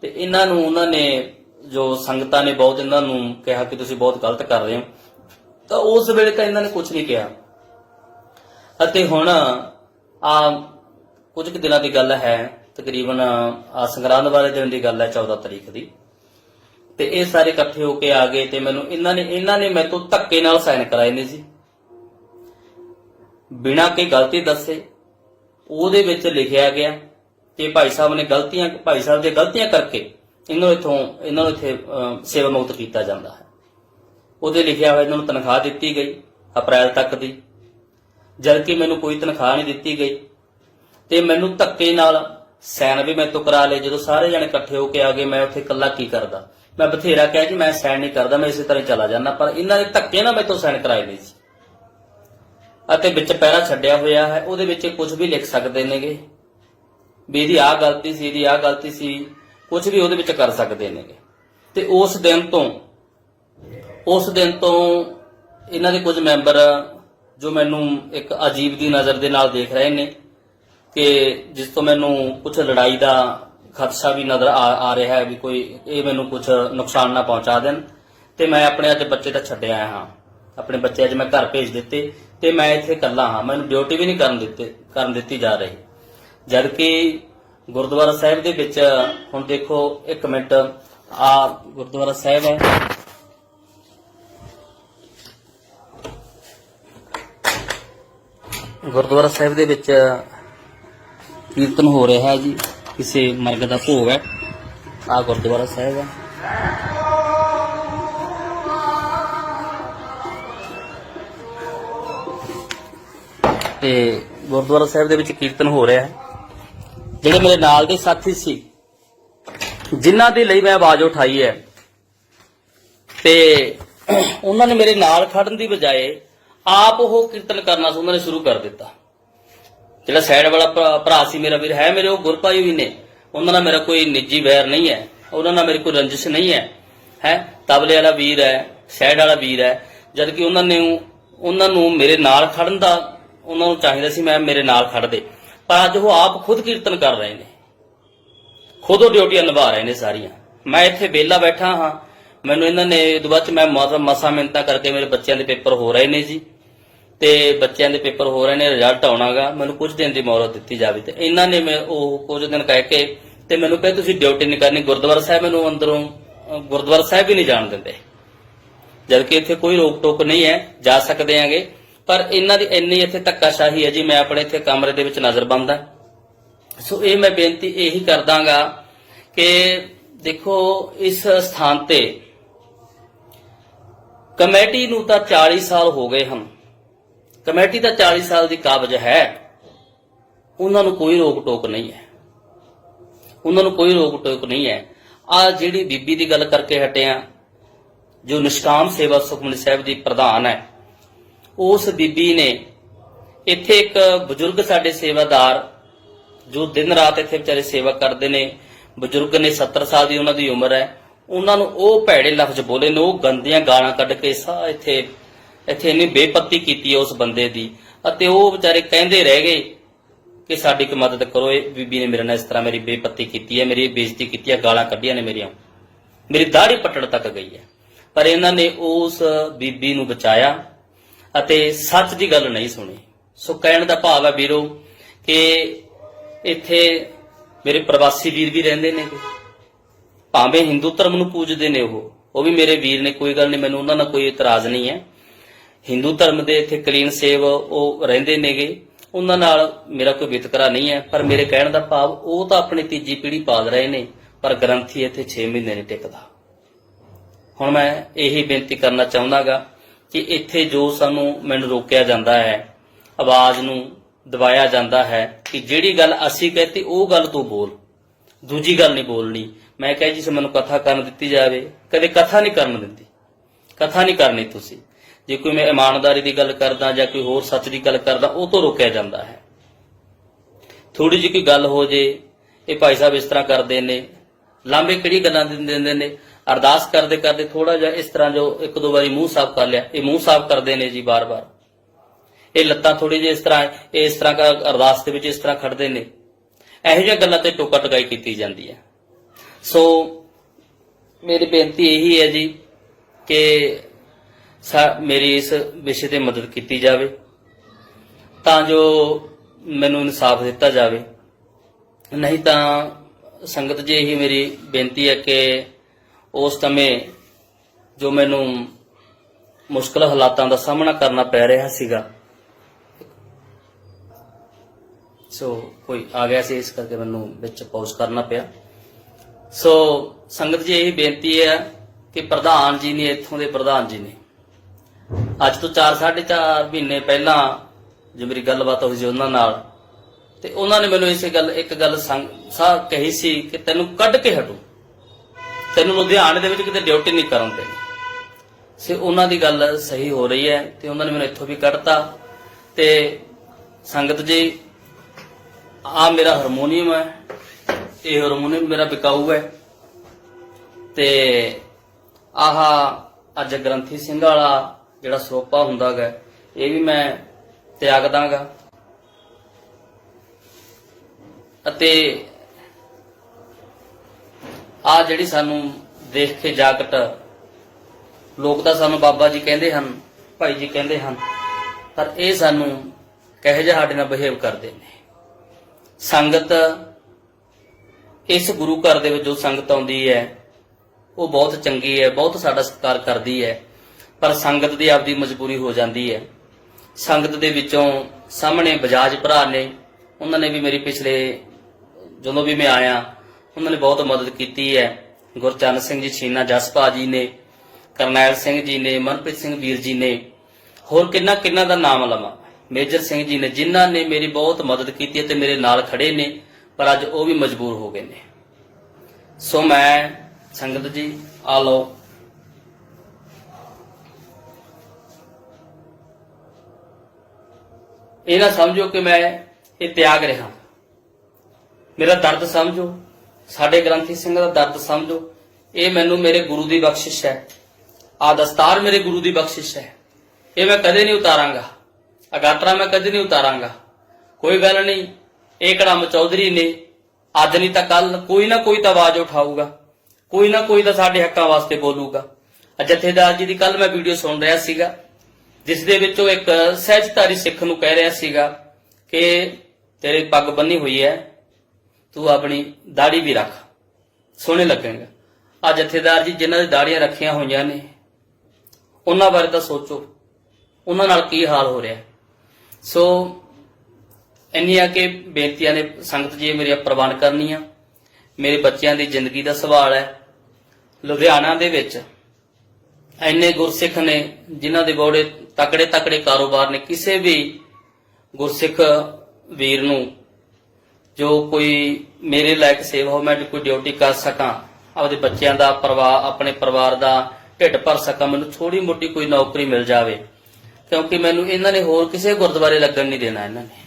ਤੇ ਇਹਨਾਂ ਨੂੰ ਉਹਨਾਂ ਨੇ ਜੋ ਸੰਗਤਾਂ ਨੇ ਬਹੁਤ ਇਹਨਾਂ ਨੂੰ ਕਿਹਾ ਕਿ ਤੁਸੀਂ ਬਹੁਤ ਗਲਤ ਕਰ ਰਹੇ ਹੋ। ਤਾਂ ਉਸ ਵੇਲੇ ਤਾਂ ਇਹਨਾਂ ਨੇ ਕੁਝ ਨਹੀਂ ਕਿਹਾ। ਅਤੇ ਹੁਣ, ਆ, ਕੁਝ ਕੁ ਦਿਨਾਂ ਦੀ ਗੱਲ ਹੈ, ਤਕਰੀਬਨ, ਆ, ਸੰਗਰਾਂਦ ਵਾਲੇ ਦਿਨ ਦੀ ਗੱਲ ਹੈ 14 ਤਰੀਕ ਦੀ। ਤੇ ਇਹ ਸਾਰੇ ਇਕੱਠੇ ਹੋ ਕੇ ਆ ਗਏ ਤੇ ਮੈਨੂੰ ਇਹਨਾਂ ਨੇ ਇਹਨਾਂ ਨੇ ਮੇਰੇ ਤੋਂ ਧੱਕੇ ਨਾਲ ਸਾਈਨ ਕਰਾਏ ਨੇ ਜੀ। ਬਿਨਾਂ ਕੋਈ ਗਲਤੀ ਦੱਸੇ ਉਹਦੇ ਵਿੱਚ ਲਿਖਿਆ ਗਿਆ ਕਿ ਭਾਈ ਸਾਹਿਬ ਨੇ ਗਲਤੀਆਂ, ਭਾਈ ਸਾਹਿਬ ਦੀਆਂ ਗਲਤੀਆਂ ਕਰਕੇ ਇਹਨਾਂ ਨੂੰ ਇਥੋਂ, ਇਹਨਾਂ ਨੂੰ ਇੱਥੇ ਸੇਵਾ ਮੁਕਤ ਕੀਤਾ ਜਾਂਦਾ ਹੈ। ਉਹਦੇ ਲਿਖਿਆ ਹੋਇਆ ਇਹਨਾਂ ਨੂੰ ਤਨਖਾਹ ਦਿੱਤੀ ਗਈ ਅਪ੍ਰੈਲ ਤੱਕ ਦੀ, ਜਦਕਿ ਮੈਨੂੰ ਕੋਈ ਤਨਖਾਹ ਨਹੀਂ ਦਿੱਤੀ ਗਈ। ਤੇ ਮੈਨੂੰ ਧੱਕੇ ਨਾਲ ਸੈਨ ਵੀ ਮੈਂ ਤੋਂ ਕਰਾ ਲਏ, ਜਦੋਂ ਸਾਰੇ ਜਣੇ ਇਕੱਠੇ ਹੋ ਕੇ ਆ ਗਏ, ਮੈਂ ਉੱਥੇ ਇਕੱਲਾ ਕੀ ਕਰਦਾ? ਮੈਂ ਬਥੇਰਾ ਕਿਹਾ ਕਿ ਮੈਂ ਸੈਨ ਨਹੀਂ ਕਰਦਾ, ਮੈਂ ਇਸੇ ਤਰ੍ਹਾਂ ਚਲਾ ਜਾਂਦਾ, ਪਰ ਇਹਨਾਂ ਨੇ ਧੱਕੇ ਨਾਲ ਮੈਥੋਂ ਸੈਨ ਕਰਾਏ ਨਹੀਂ ਸੀ। ਅਤੇ ਵਿੱਚ ਪਹਿਰਾ ਛੱਡਿਆ ਹੋਇਆ ਹੈ, ਉਹਦੇ ਵਿੱਚ ਕੁਝ ਵੀ ਲਿਖ ਸਕਦੇ ਨੇਗੇ। ਵੀ ਇਹਦੀ ਆਹ ਗਲਤੀ ਸੀ, ਇਹਦੀ ਆਹ ਗਲਤੀ ਸੀ, ਕੁਝ ਵੀ ਉਹਦੇ ਵਿੱਚ ਕਰ ਸਕਦੇ ਨੇਗੇ। ਤੇ ਉਸ ਦਿਨ ਤੋਂ, ਉਸ ਦਿਨ ਤੋਂ ਇਹਨਾਂ ਦੇ ਕੁਝ ਮੈਂਬਰ ਜੋ ਮੈਨੂੰ ਇੱਕ ਅਜੀਬ ਦੀ ਨਜ਼ਰ ਦੇ ਨਾਲ ਦੇਖ ਰਹੇ ਨੇ ਕਿ ਜਿਸ ਤੋਂ ਮੈਨੂੰ ਕੁਝ ਲੜਾਈ ਦਾ ਖਦਸ਼ਾ ਵੀ ਨਜ਼ਰ ਆ ਆ ਰਿਹਾ ਹੈ ਵੀ ਕੋਈ ਇਹ ਮੈਨੂੰ ਕੁਝ ਨੁਕਸਾਨ ਨਾ ਪਹੁੰਚਾ ਦੇਣ। ਤੇ ਮੈਂ ਆਪਣੇ ਅੱਜ ਬੱਚੇ ਤਾਂ ਛੱਡਿਆ ਆਇਆ ਹਾਂ। ਆਪਣੇ ਬੱਚੇ ਅੱਜ ਮੈਂ ਘਰ ਭੇਜ ਦਿੱਤੇ ਤੇ ਮੈਂ ਇੱਥੇ ਇਕੱਲਾ ਹਾਂ। ਮੈਨੂੰ ਡਿਊਟੀ ਵੀ ਨਹੀਂ ਕਰਨ ਦਿੱਤੇ, ਕਰਨ ਦਿੱਤੀ ਜਾ ਰਹੀ। ਜਦ ਕਿ ਗੁਰਦੁਆਰਾ ਸਾਹਿਬ ਦੇ ਵਿੱਚ, ਹੁਣ ਦੇਖੋ, ਇੱਕ ਮਿੰਟ, ਆ ਗੁਰਦੁਆਰਾ ਸਾਹਿਬ ਹੈ। ਗੁਰਦੁਆਰਾ ਸਾਹਿਬ ਦੇ ਵਿੱਚ ਕੀਰਤਨ ਹੋ ਰਿਹਾ ਹੈ ਜੀ। ਕਿਸੇ ਮਰਗ ਦਾ ਭੋਗ ਹੈ। ਆ ਗੁਰਦੁਆਰਾ ਸਾਹਿਬ ਹੈ। ਤੇ ਗੁਰਦੁਆਰਾ ਸਾਹਿਬ ਦੇ ਵਿੱਚ ਕੀਰਤਨ ਹੋ ਰਿਹਾ ਹੈ। ਜਿਹੜੇ ਮੇਰੇ ਨਾਲ ਦੇ ਸਾਥੀ ਸੀ, ਜਿਨ੍ਹਾਂ ਦੇ ਲਈ ਮੈਂ ਆਵਾਜ਼ ਉਠਾਈ ਹੈ ਤੇ ਉਹਨਾਂ ਨੇ ਮੇਰੇ ਨਾਲ ਖੜਨ ਦੀ ਬਜਾਏ ਆਪ ਉਹ ਕੀਰਤਨ ਕਰਨਾ ਉਹਨਾਂ ਨੇ ਸ਼ੁਰੂ ਕਰ ਦਿੱਤਾ। ਜਿਹੜਾ ਸਾਈਡ ਵਾਲਾ ਭਰਾ- ਸੀ ਮੇਰਾ ਵੀਰ, ਹੈ ਮੇਰੇ ਉਹ ਗੁਰਪਾਈ ਵੀ ਨੇ। ਉਹਨਾਂ ਨਾਲ ਮੇਰਾ ਕੋਈ ਨਿੱਜੀ ਵੈਰ ਨਹੀਂ ਹੈ। ਉਹਨਾਂ ਨਾਲ ਮੇਰੀ ਕੋਈ ਰੰਜਿਸ਼ ਨਹੀਂ ਹੈ। ਹੈ? ਤਬਲੇ ਵਾਲਾ ਵੀਰ ਹੈ, ਸਾਈਡ ਵਾਲਾ ਵੀਰ ਹੈ। ਜਦ ਕਿ ਉਹਨਾਂ ਨੇ ਉਹਨਾਂ ਨੂੰ ਮੇਰੇ ਨਾਲ ਖੜਨ ਦਾ ਉਹਨਾਂ ਨੂੰ ਚਾਹੀਦਾ ਸੀ ਮੈਂ ਮੇਰੇ ਨਾਲ ਖੜਦੇ ਪਰ ਅੱਜ ਉਹ ਆਪ ਖੁਦ ਕੀਰਤਨ ਕਰ ਰਹੇ ਨੇ। ਖੁਦ ਉਹ ਡਿਊਟੀਆਂ ਨਿਭਾ ਰਹੇ ਨੇ ਸਾਰੀਆਂ। ਮੈਂ ਇੱਥੇ ਵਿਹਲਾ ਬੈਠਾ ਹਾਂ। ਮੈਨੂੰ ਇਹਨਾਂ ਨੇ, ਇਹ ਬਾਅਦ ਚ ਮੈਂ ਮਸਾ ਮਿੰਤਾ ਕਰਕੇ ਮੇਰੇ ਬੱਚਿਆਂ ਦੇ ਪੇਪਰ ਹੋ ਰਹੇ ਨੇ ਜੀ। ਤੇ ਬੱਚਿਆਂ ਦੇ ਪੇਪਰ ਹੋ ਰਹੇ ਨੇ, ਰਿਜ਼ਲਟ ਆਉਣਾਗਾ। ਮੈਨੂੰ ਕੁਝ ਦਿਨ ਦੀ ਮੌਲਤ ਦਿੱਤੀ ਜਾਵੇ ਤੇ ਇਹਨਾਂ ਨੇ ਮੈਂ ਉਹ ਕੁਝ ਦਿਨ ਕਹਿ ਕੇ ਤੇ ਮੈਨੂੰ ਕਹੇ, ਤੁਸੀਂ ਡਿਊਟੀ ਨਹੀਂ ਕਰਨੀ। ਗੁਰਦੁਆਰਾ ਸਾਹਿਬ ਮੈਨੂੰ ਅੰਦਰੋਂ ਗੁਰਦੁਆਰਾ ਸਾਹਿਬ ਵੀ ਨਹੀਂ ਜਾਣ ਦਿੰਦੇ। ਜਦਕਿ ਇੱਥੇ ਕੋਈ ਰੋਕ ਟੋਕ ਨਹੀਂ ਹੈ, ਜਾ ਸਕਦੇ ਆਂਗੇ। ਪਰ ਇਹਨਾਂ ਦੀ ਇੰਨੀ ਇੱਥੇ ਧੱਕਾਸ਼ਾਹੀ ਹੈ ਜੀ, ਮੈਂ ਆਪਣੇ ਇੱਥੇ ਕਮਰੇ ਦੇ ਵਿੱਚ ਨਜ਼ਰ ਬੰਦਾ ਸੋ ਇਹ ਮੈਂ ਬੇਨਤੀ ਇਹੀ ਕਰਦਾਗਾ ਕਿ ਦੇਖੋ, ਇਸ ਸਥਾਨ ਤੇ ਕਮੇਟੀ ਨੂੰ ਤਾਂ 40 ਸਾਲ ਹੋ ਗਏ ਹਨ। ਕਮੇਟੀ ਤਾਂ 40 ਸਾਲ ਦੀ ਕਾਬਜ ਹੈ। ਉਹਨਾਂ ਨੂੰ ਕੋਈ ਰੋਕ ਟੋਕ ਨਹੀਂ ਹੈ। ਉਹਨਾਂ ਨੂੰ ਕੋਈ ਰੋਕ ਟੋਕ ਨਹੀਂ ਹੈ। ਆ ਜਿਹੜੀ ਬੀਬੀ ਦੀ ਗੱਲ ਕਰਕੇ ਹਟਿਆ ਜੋ ਨਿਸ਼ਕਾਮ ਸੇਵਾ ਸੁਖਮਨੀ ਸਾਹਿਬ ਦੀ ਪ੍ਰਧਾਨ ਹੈ ਉਸ ਬੀਬੀ ਨੇ ਇੱਥੇ ਇੱਕ ਬਜ਼ੁਰਗ ਸਾਡੇ ਸੇਵਾਦਾਰ, ਜੋ ਦਿਨ ਰਾਤ ਇੱਥੇ ਵਿਚਾਰੇ ਸੇਵਾ ਕਰਦੇ ਨੇ, ਬਜ਼ੁਰਗ ਨੇ 70 ਸਾਲ ਦੀ ਉਹਨਾਂ ਦੀ ਉਮਰ ਹੈ, ਉਹਨਾਂ ਨੂੰ ਉਹ ਭੈੜੇ ਲਫ਼ਜ਼ ਬੋਲੇ ਨੇ, ਉਹ ਗੰਦੀਆਂ ਗਾਲਾਂ ਕੱਢ ਕੇ ਸਾ ਇੱਥੇ ਇੱਥੇ ਇੰਨੀ ਬੇਪੱਤੀ ਕੀਤੀ ਹੈ ਉਸ ਬੰਦੇ ਦੀ, ਅਤੇ ਉਹ ਵਿਚਾਰੇ ਕਹਿੰਦੇ ਰਹਿ ਗਏ ਕਿ ਸਾਡੀ ਕੋਈ ਮਦਦ ਕਰੋ, ਇਹ ਬੀਬੀ ਨੇ ਮੇਰੇ ਨਾਲ ਇਸ ਤਰ੍ਹਾਂ ਮੇਰੀ ਬੇਪੱਤੀ ਕੀਤੀ ਹੈ, ਮੇਰੀ ਬੇਇੱਜ਼ਤੀ ਕੀਤੀ ਹੈ, ਗਾਲਾਂ ਕੱਢੀਆਂ ਨੇ ਮੇਰੀਆਂ, ਮੇਰੀ ਦਾੜੀ ਪੱਟਣ ਤੱਕ ਗਈ ਹੈ। ਪਰ ਇਹਨਾਂ ਨੇ ਉਸ ਬੀਬੀ ਨੂੰ ਬਚਾਇਆ ਅਤੇ ਸੱਚ ਦੀ ਗੱਲ ਨਹੀਂ ਸੁਣੀ। ਸੋ ਕਹਿਣ ਦਾ ਭਾਵ ਹੈ ਵੀਰੋ ਕਿ ਇੱਥੇ ਮੇਰੇ ਪ੍ਰਵਾਸੀ ਵੀਰ ਵੀ ਰਹਿੰਦੇ ਨੇ। ਭਾਵੇਂ ਹਿੰਦੂ ਧਰਮ ਨੂੰ ਪੂਜਦੇ ਨੇ ਉਹ ਉਹ ਵੀ ਮੇਰੇ ਵੀਰ ਨੇ, ਕੋਈ ਗੱਲ ਨਹੀਂ, ਮੈਨੂੰ ਉਹਨਾਂ ਨਾਲ ਕੋਈ ਇਤਰਾਜ਼ ਨਹੀਂ ਹੈ। ਹਿੰਦੂ ਧਰਮ ਦੇ ਇੱਥੇ ਕਲੀਨ ਸੇਵ ਉਹ ਰਹਿੰਦੇ ਨੇਗੇ। ਉਹਨਾਂ ਨਾਲ ਮੇਰਾ ਕੋਈ ਵਿਤਕਰਾ ਨਹੀਂ ਹੈ, ਪਰ ਮੇਰੇ ਕਹਿਣ ਦਾ ਭਾਵ ਉਹ ਤਾਂ ਆਪਣੀ ਤੀਜੀ ਪੀੜ੍ਹੀ ਪਾਲ ਰਹੇ ਨੇ, ਪਰ ਗ੍ਰੰਥੀ ਇੱਥੇ 6 ਮਹੀਨੇ ਨਹੀਂ ਟਿਕਦਾ। ਹੁਣ ਮੈਂ ਇਹੀ ਬੇਨਤੀ ਕਰਨਾ ਚਾਹੁੰਦਾਗਾ ਕਿ ਇੱਥੇ ਜੋ ਸਾਨੂੰ ਮੈਨੂੰ ਰੋਕਿਆ ਜਾਂਦਾ ਹੈ, ਆਵਾਜ਼ ਨੂੰ ਦਬਾਇਆ ਜਾਂਦਾ ਹੈ ਕਿ ਜਿਹੜੀ ਗੱਲ ਅਸੀਂ ਕਹਤੀ ਉਹ ਗੱਲ ਤੂੰ ਬੋਲ। ਦੂਜੀ ਗੱਲ ਨਹੀਂ ਬੋਲਣੀ। ਮੈਂ ਕਹੇ ਜਿਸ ਮੈਨੂੰ ਕਥਾ ਕਰਨ ਦਿੱਤੀ ਜਾਵੇ, ਕਦੇ ਕਥਾ ਨਹੀਂ ਕਰਨ ਦਿੰਦੀ ਕਥਾ ਨਹੀਂ ਕਰਨੀ ਤੁਸੀਂ। ਜੇ ਕੋਈ ਮੈਂ ਇਮਾਨਦਾਰੀ ਦੀ ਗੱਲ ਕਰਦਾ ਜਾਂ ਕੋਈ ਹੋਰ ਸੱਚ ਦੀ ਗੱਲ ਕਰਦਾ, ਉਹ ਤੋਂ ਰੋਕਿਆ ਜਾਂਦਾ ਹੈ। ਥੋੜੀ ਜਿਹੀ ਕੋਈ ਗੱਲ ਹੋ ਜੇ, ਇਹ ਭਾਈ ਸਾਹਿਬ ਇਸ ਤਰ੍ਹਾਂ ਕਰਦੇ ਨੇ ਲਾਂਬੇ ਕਿਹੜੀ ਗੱਲਾਂ ਦਿੰਦੇ ਨੇ ਅਰਦਾਸ ਕਰਦੇ ਕਰਦੇ ਥੋੜਾ ਜਿਹਾ ਇਸ ਤਰ੍ਹਾਂ ਜੋ ਇੱਕ ਦੋ ਵਾਰੀ ਮੂੰਹ ਸਾਫ਼ ਕਰ ਲਿਆ। ਇਹ ਮੂੰਹ ਸਾਫ਼ ਕਰਦੇ ਨੇ ਜੀ ਬਾਰ-ਬਾਰ। ਇਹ ਲੱਤਾਂ ਥੋੜੀ ਜਿਹੀ ਇਸ ਤਰ੍ਹਾਂ ਇਹ ਇਸ ਤਰ੍ਹਾਂ ਅਰਦਾਸ ਦੇ ਵਿੱਚ ਇਸ ਤਰ੍ਹਾਂ ਖੜਦੇ ਨੇ। ਇਹੋ ਜਿਹੀਆਂ ਗੱਲਾਂ ਤੇ ਟੋਕਾ ਟਕਾਈ ਕੀਤੀ ਜਾਂਦੀ ਹੈ। ਸੋ, ਮੇਰੀ ਬੇਨਤੀ ਇਹੀ ਹੈ ਜੀ ਕਿ ਮੇਰੀ ਇਸ ਵਿਸ਼ੇ ਤੇ ਮਦਦ ਕੀਤੀ ਜਾਵੇ। ਤਾਂ ਜੋ ਮੈਨੂੰ ਇਨਸਾਫ ਦਿੱਤਾ ਜਾਵੇ। ਨਹੀਂ ਤਾਂ ਸੰਗਤ ਜੀ, ਇਹੀ ਮੇਰੀ ਬੇਨਤੀ ਹੈ ਕਿ ਉਸ ਸਮੇਂ ਜੋ ਮੈਨੂੰ ਮੁਸ਼ਕਲ ਹਾਲਾਤਾਂ ਦਾ ਸਾਹਮਣਾ ਕਰਨਾ ਪੈ ਰਿਹਾ ਸੀਗਾ। ਸੋ ਕੋਈ ਆ ਗਿਆ ਸੀ, ਇਸ ਕਰਕੇ ਮੈਨੂੰ ਵਿੱਚ ਪੌਜ਼ ਕਰਨਾ ਪਿਆ। ਸੋ ਸੰਗਤ ਜੀ, ਇਹੀ ਬੇਨਤੀ ਹੈ ਕਿ ਪ੍ਰਧਾਨ ਜੀ ਨੇ, ਇੱਥੋਂ ਦੇ ਪ੍ਰਧਾਨ ਜੀ ਨੇ, ਅੱਜ ਤੋਂ 4 4.5 ਮਹੀਨੇ ਪਹਿਲਾਂ ਜੋ ਮੇਰੀ ਗੱਲਬਾਤ ਹੋਈ ਸੀ ਉਹਨਾਂ ਨਾਲ, ਤੇ ਉਹਨਾਂ ਨੇ ਮੈਨੂੰ ਇਸੇ ਗੱਲ, ਇੱਕ ਗੱਲ ਸੰਗ ਸਾਹ ਕਹੀ ਸੀ ਕਿ ਤੈਨੂੰ ਕੱਢ ਕੇ ਹਟੂ। ਤੈਨੂੰ ਲੁਧਿਆਣੇ ਦੇ ਵਿੱਚ ਕਿਤੇ ਡਿਊਟੀ ਨਹੀਂ ਕਰਨ ਦੇਣੀ। ਸੇ ਉਹਨਾਂ ਦੀ ਗੱਲ ਸਹੀ ਹੋ ਰਹੀ ਹੈ ਤੇ ਉਹਨਾਂ ਨੇ ਮੈਨੂੰ ਇੱਥੋਂ ਵੀ ਕੱਢਤਾ ਤੇ ਸੰਗਤ ਜੀ ਆ ਮੇਰਾ ਹਾਰਮੋਨੀਅਮ ਹੈ, ਇਹ ਹਾਰਮੋਨੀਅਮ ਮੇਰਾ ਬਿਕਾਊ ਹੈ ਤੇ ਆਹ ਅੱਜ ਗ੍ਰੰਥੀ ਸਿੰਘ ਵਾਲਾ ਜਿਹੜਾ ਸਰੋਪਾ ਹੁੰਦਾਗਾ ਇਹ ਵੀ ਮੈਂ ਤਿਆਗ ਦਾਂਗਾ। ਅਤੇ ਆ ਜਿਹੜੀ ਸਾਨੂੰ ਦੇਖ ਕੇ ਜਾਗਟ ਲੋਕ ਤਾਂ ਸਾਨੂੰ ਬਾਬਾ ਜੀ ਕਹਿੰਦੇ ਹਨ, ਭਾਈ ਜੀ ਕਹਿੰਦੇ ਹਨ, ਪਰ ਇਹ ਸਾਨੂੰ ਕਹੇ ਜਿਹਾ ਸਾਡੇ ਨਾਲ ਬਿਹੇਵ ਕਰਦੇ ਨੇ। ਸੰਗਤ ਇਸ ਗੁਰੂ ਘਰ ਦੇ ਵਿੱਚ ਜੋ ਸੰਗਤ ਆਉਂਦੀ ਹੈ, ਉਹ ਬਹੁਤ ਚੰਗੀ ਹੈ, ਬਹੁਤ ਸਾਡਾ ਸਤਿਕਾਰ ਕਰਦੀ ਹੈ, ਪਰ ਸੰਗਤ ਦੀ ਆਪਦੀ ਮਜਬੂਰੀ ਹੋ ਜਾਂਦੀ ਹੈ। ਸੰਗਤ ਦੇ ਵਿੱਚੋਂ ਸਾਹਮਣੇ ਬਜਾਜ ਭਰਾ ਨੇ, ਉਹਨਾਂ ਨੇ ਵੀ ਮੇਰੀ ਪਿਛਲੇ, ਜਦੋਂ ਵੀ ਮੈਂ ਆਇਆ ਉਹਨਾਂ ਨੇ ਬਹੁਤ ਮਦਦ ਕੀਤੀ ਹੈ। ਗੁਰਚਰਨ ਸਿੰਘ ਜੀ, ਛੀਨਾ ਜਸਪਾ ਜੀ ਨੇ, ਕਰਨੈਲ ਸਿੰਘ ਜੀ ਨੇ, ਮਨਪ੍ਰੀਤ ਸਿੰਘ ਵੀਰ ਜੀ ਨੇ, ਹੋਰ ਕਿੰਨਾ ਕਿੰਨਾ ਦਾ ਨਾਮ ਲਵਾਂ। ਮੇਜਰ ਸਿੰਘ ਜੀ ਨੇ, ਜਿਨ੍ਹਾਂ ਨੇ ਮੇਰੀ ਬਹੁਤ ਮਦਦ ਕੀਤੀ ਹੈ ਤੇ ਮੇਰੇ ਨਾਲ ਖੜੇ ਨੇ, ਪਰ ਅੱਜ ਉਹ ਵੀ ਮਜਬੂਰ ਹੋ ਗਏ ਨੇ। ਸੋ ਮੈਂ, ਸੰਗਤ ਜੀ, ਆ ਲਓ। ਇਹ ਨਾ ਸਮਝੋ ਕਿ ਮੈਂ ਇਹ ਤਿਆਗ ਰਿਹਾ। ਮੇਰਾ ਦਰਦ ਸਮਝੋ। ਸਾਡੇ ਗ੍ਰੰਥੀ ਸਿੰਘ ਦਾ ਦਰਦ ਸਮਝੋ। ਇਹ ਮੈਨੂੰ ਮੇਰੇ ਗੁਰੂ ਦੀ ਬਖਸ਼ਿਸ਼ ਹੈ। ਆ ਦਸਤਾਰ ਮੇਰੇ ਗੁਰੂ ਦੀ ਬਖਸ਼ਿਸ਼ ਹੈ। ਇਹ ਮੈਂ ਕਦੇ ਨਹੀਂ ਉਤਾਰਾਂਗਾ। ਅਗਾਤਰਾ ਮੈਂ ਕਦੇ ਨਹੀਂ ਉਤਾਰਾਂਗਾ। ਕੋਈ ਗੱਲ ਨਹੀਂ, ਇਹ ਕੜਮ ਚੌਧਰੀ ਨੇ ਅੱਜ ਨਹੀਂ ਤਾਂ ਕੱਲ ਕੋਈ ਨਾ ਕੋਈ ਤਾਂ ਆਵਾਜ਼ ਉਠਾਊਗਾ। ਕੋਈ ਨਾ ਕੋਈ ਤਾਂ ਸਾਡੇ ਹੱਕਾਂ ਵਾਸਤੇ ਬੋਲੂਗਾ। ਜਥੇਦਾਰ ਜੀ ਦੀ ਕੱਲ ਮੈਂ ਵੀਡੀਓ ਸੁਣ ਰਿਹਾ ਸੀਗਾ, ਜਿਸ ਦੇ ਵਿੱਚ ਉਹ ਇੱਕ ਸਹਿਜਧਾਰੀ ਸਿੱਖ ਨੂੰ ਕਹਿ ਰਿਹਾ ਸੀਗਾ ਕਿ ਤੇਰੀ ਪੱਗ ਬੰਨੀ ਹੋਈ ਹੈ। ਤੂੰ ਆਪਣੀ ਦਾੜੀ ਵੀ ਰੱਖ। ਸੋਹਣੇ ਲੱਗਣਗੇ। ਆ ਜਥੇਦਾਰ ਜੀ, ਜਿਨ੍ਹਾਂ ਦੀ ਦਾੜੀਆਂ ਰੱਖੀਆਂ ਹੋਈਆਂ ਨੇ, ਉਹਨਾਂ ਬਾਰੇ ਤਾਂ ਸੋਚੋ। ਉਹਨਾਂ ਨਾਲ ਕੀ ਹਾਲ ਹੋ ਰਿਹਾ? ਸੋ, ਇੰਨੀਆਂ ਕਿ ਬੇਨਤੀਆਂ ਨੇ, ਸੰਗਤ ਜੀ, ਮੇਰੀਆਂ ਪ੍ਰਵਾਨ ਕਰਨੀਆਂ। ਮੇਰੇ ਬੱਚਿਆਂ ਦੀ ਜ਼ਿੰਦਗੀ ਦਾ ਸਵਾਲ ਹੈ। ਲੁਧਿਆਣਾ ਦੇ ਵਿੱਚ ਇੰਨੇ ਗੁਰਸਿੱਖ ਨੇ, ਜਿਨ੍ਹਾਂ ਦੇ ਬੜੇ ਤਕੜੇ ਤਕੜੇ ਕਾਰੋਬਾਰ ਨੇ। ਕਿਸੇ ਵੀ ਗੁਰਸਿੱਖ ਵੀਰ ਨੂੰ ਜੋ ਕੋਈ ਮੇਰੇ ਲਾਇਕ ਸੇਵਾ ਹੋ, ਮੈਂ ਕੋਈ ਡਿਊਟੀ ਕਰ ਸਕਾਂ, ਆਪਦੇ ਬੱਚਿਆਂ ਦਾ ਪਰਿਵਾਰ, ਆਪਣੇ ਪਰਿਵਾਰ ਦਾ ਢਿੱਡ ਭਰ ਸਕਾਂ, ਮੈਨੂੰ ਥੋੜੀ ਮੋਟੀ ਕੋਈ ਨੌਕਰੀ ਮਿਲ ਜਾਵੇ। ਕਿਉਂਕਿ ਮੈਨੂੰ ਇਹਨਾਂ ਨੇ ਹੋਰ ਕਿਸੇ ਗੁਰਦੁਆਰੇ ਲੱਗਣ ਨਹੀਂ ਦੇਣਾ ਇਹਨਾਂ ਨੇ।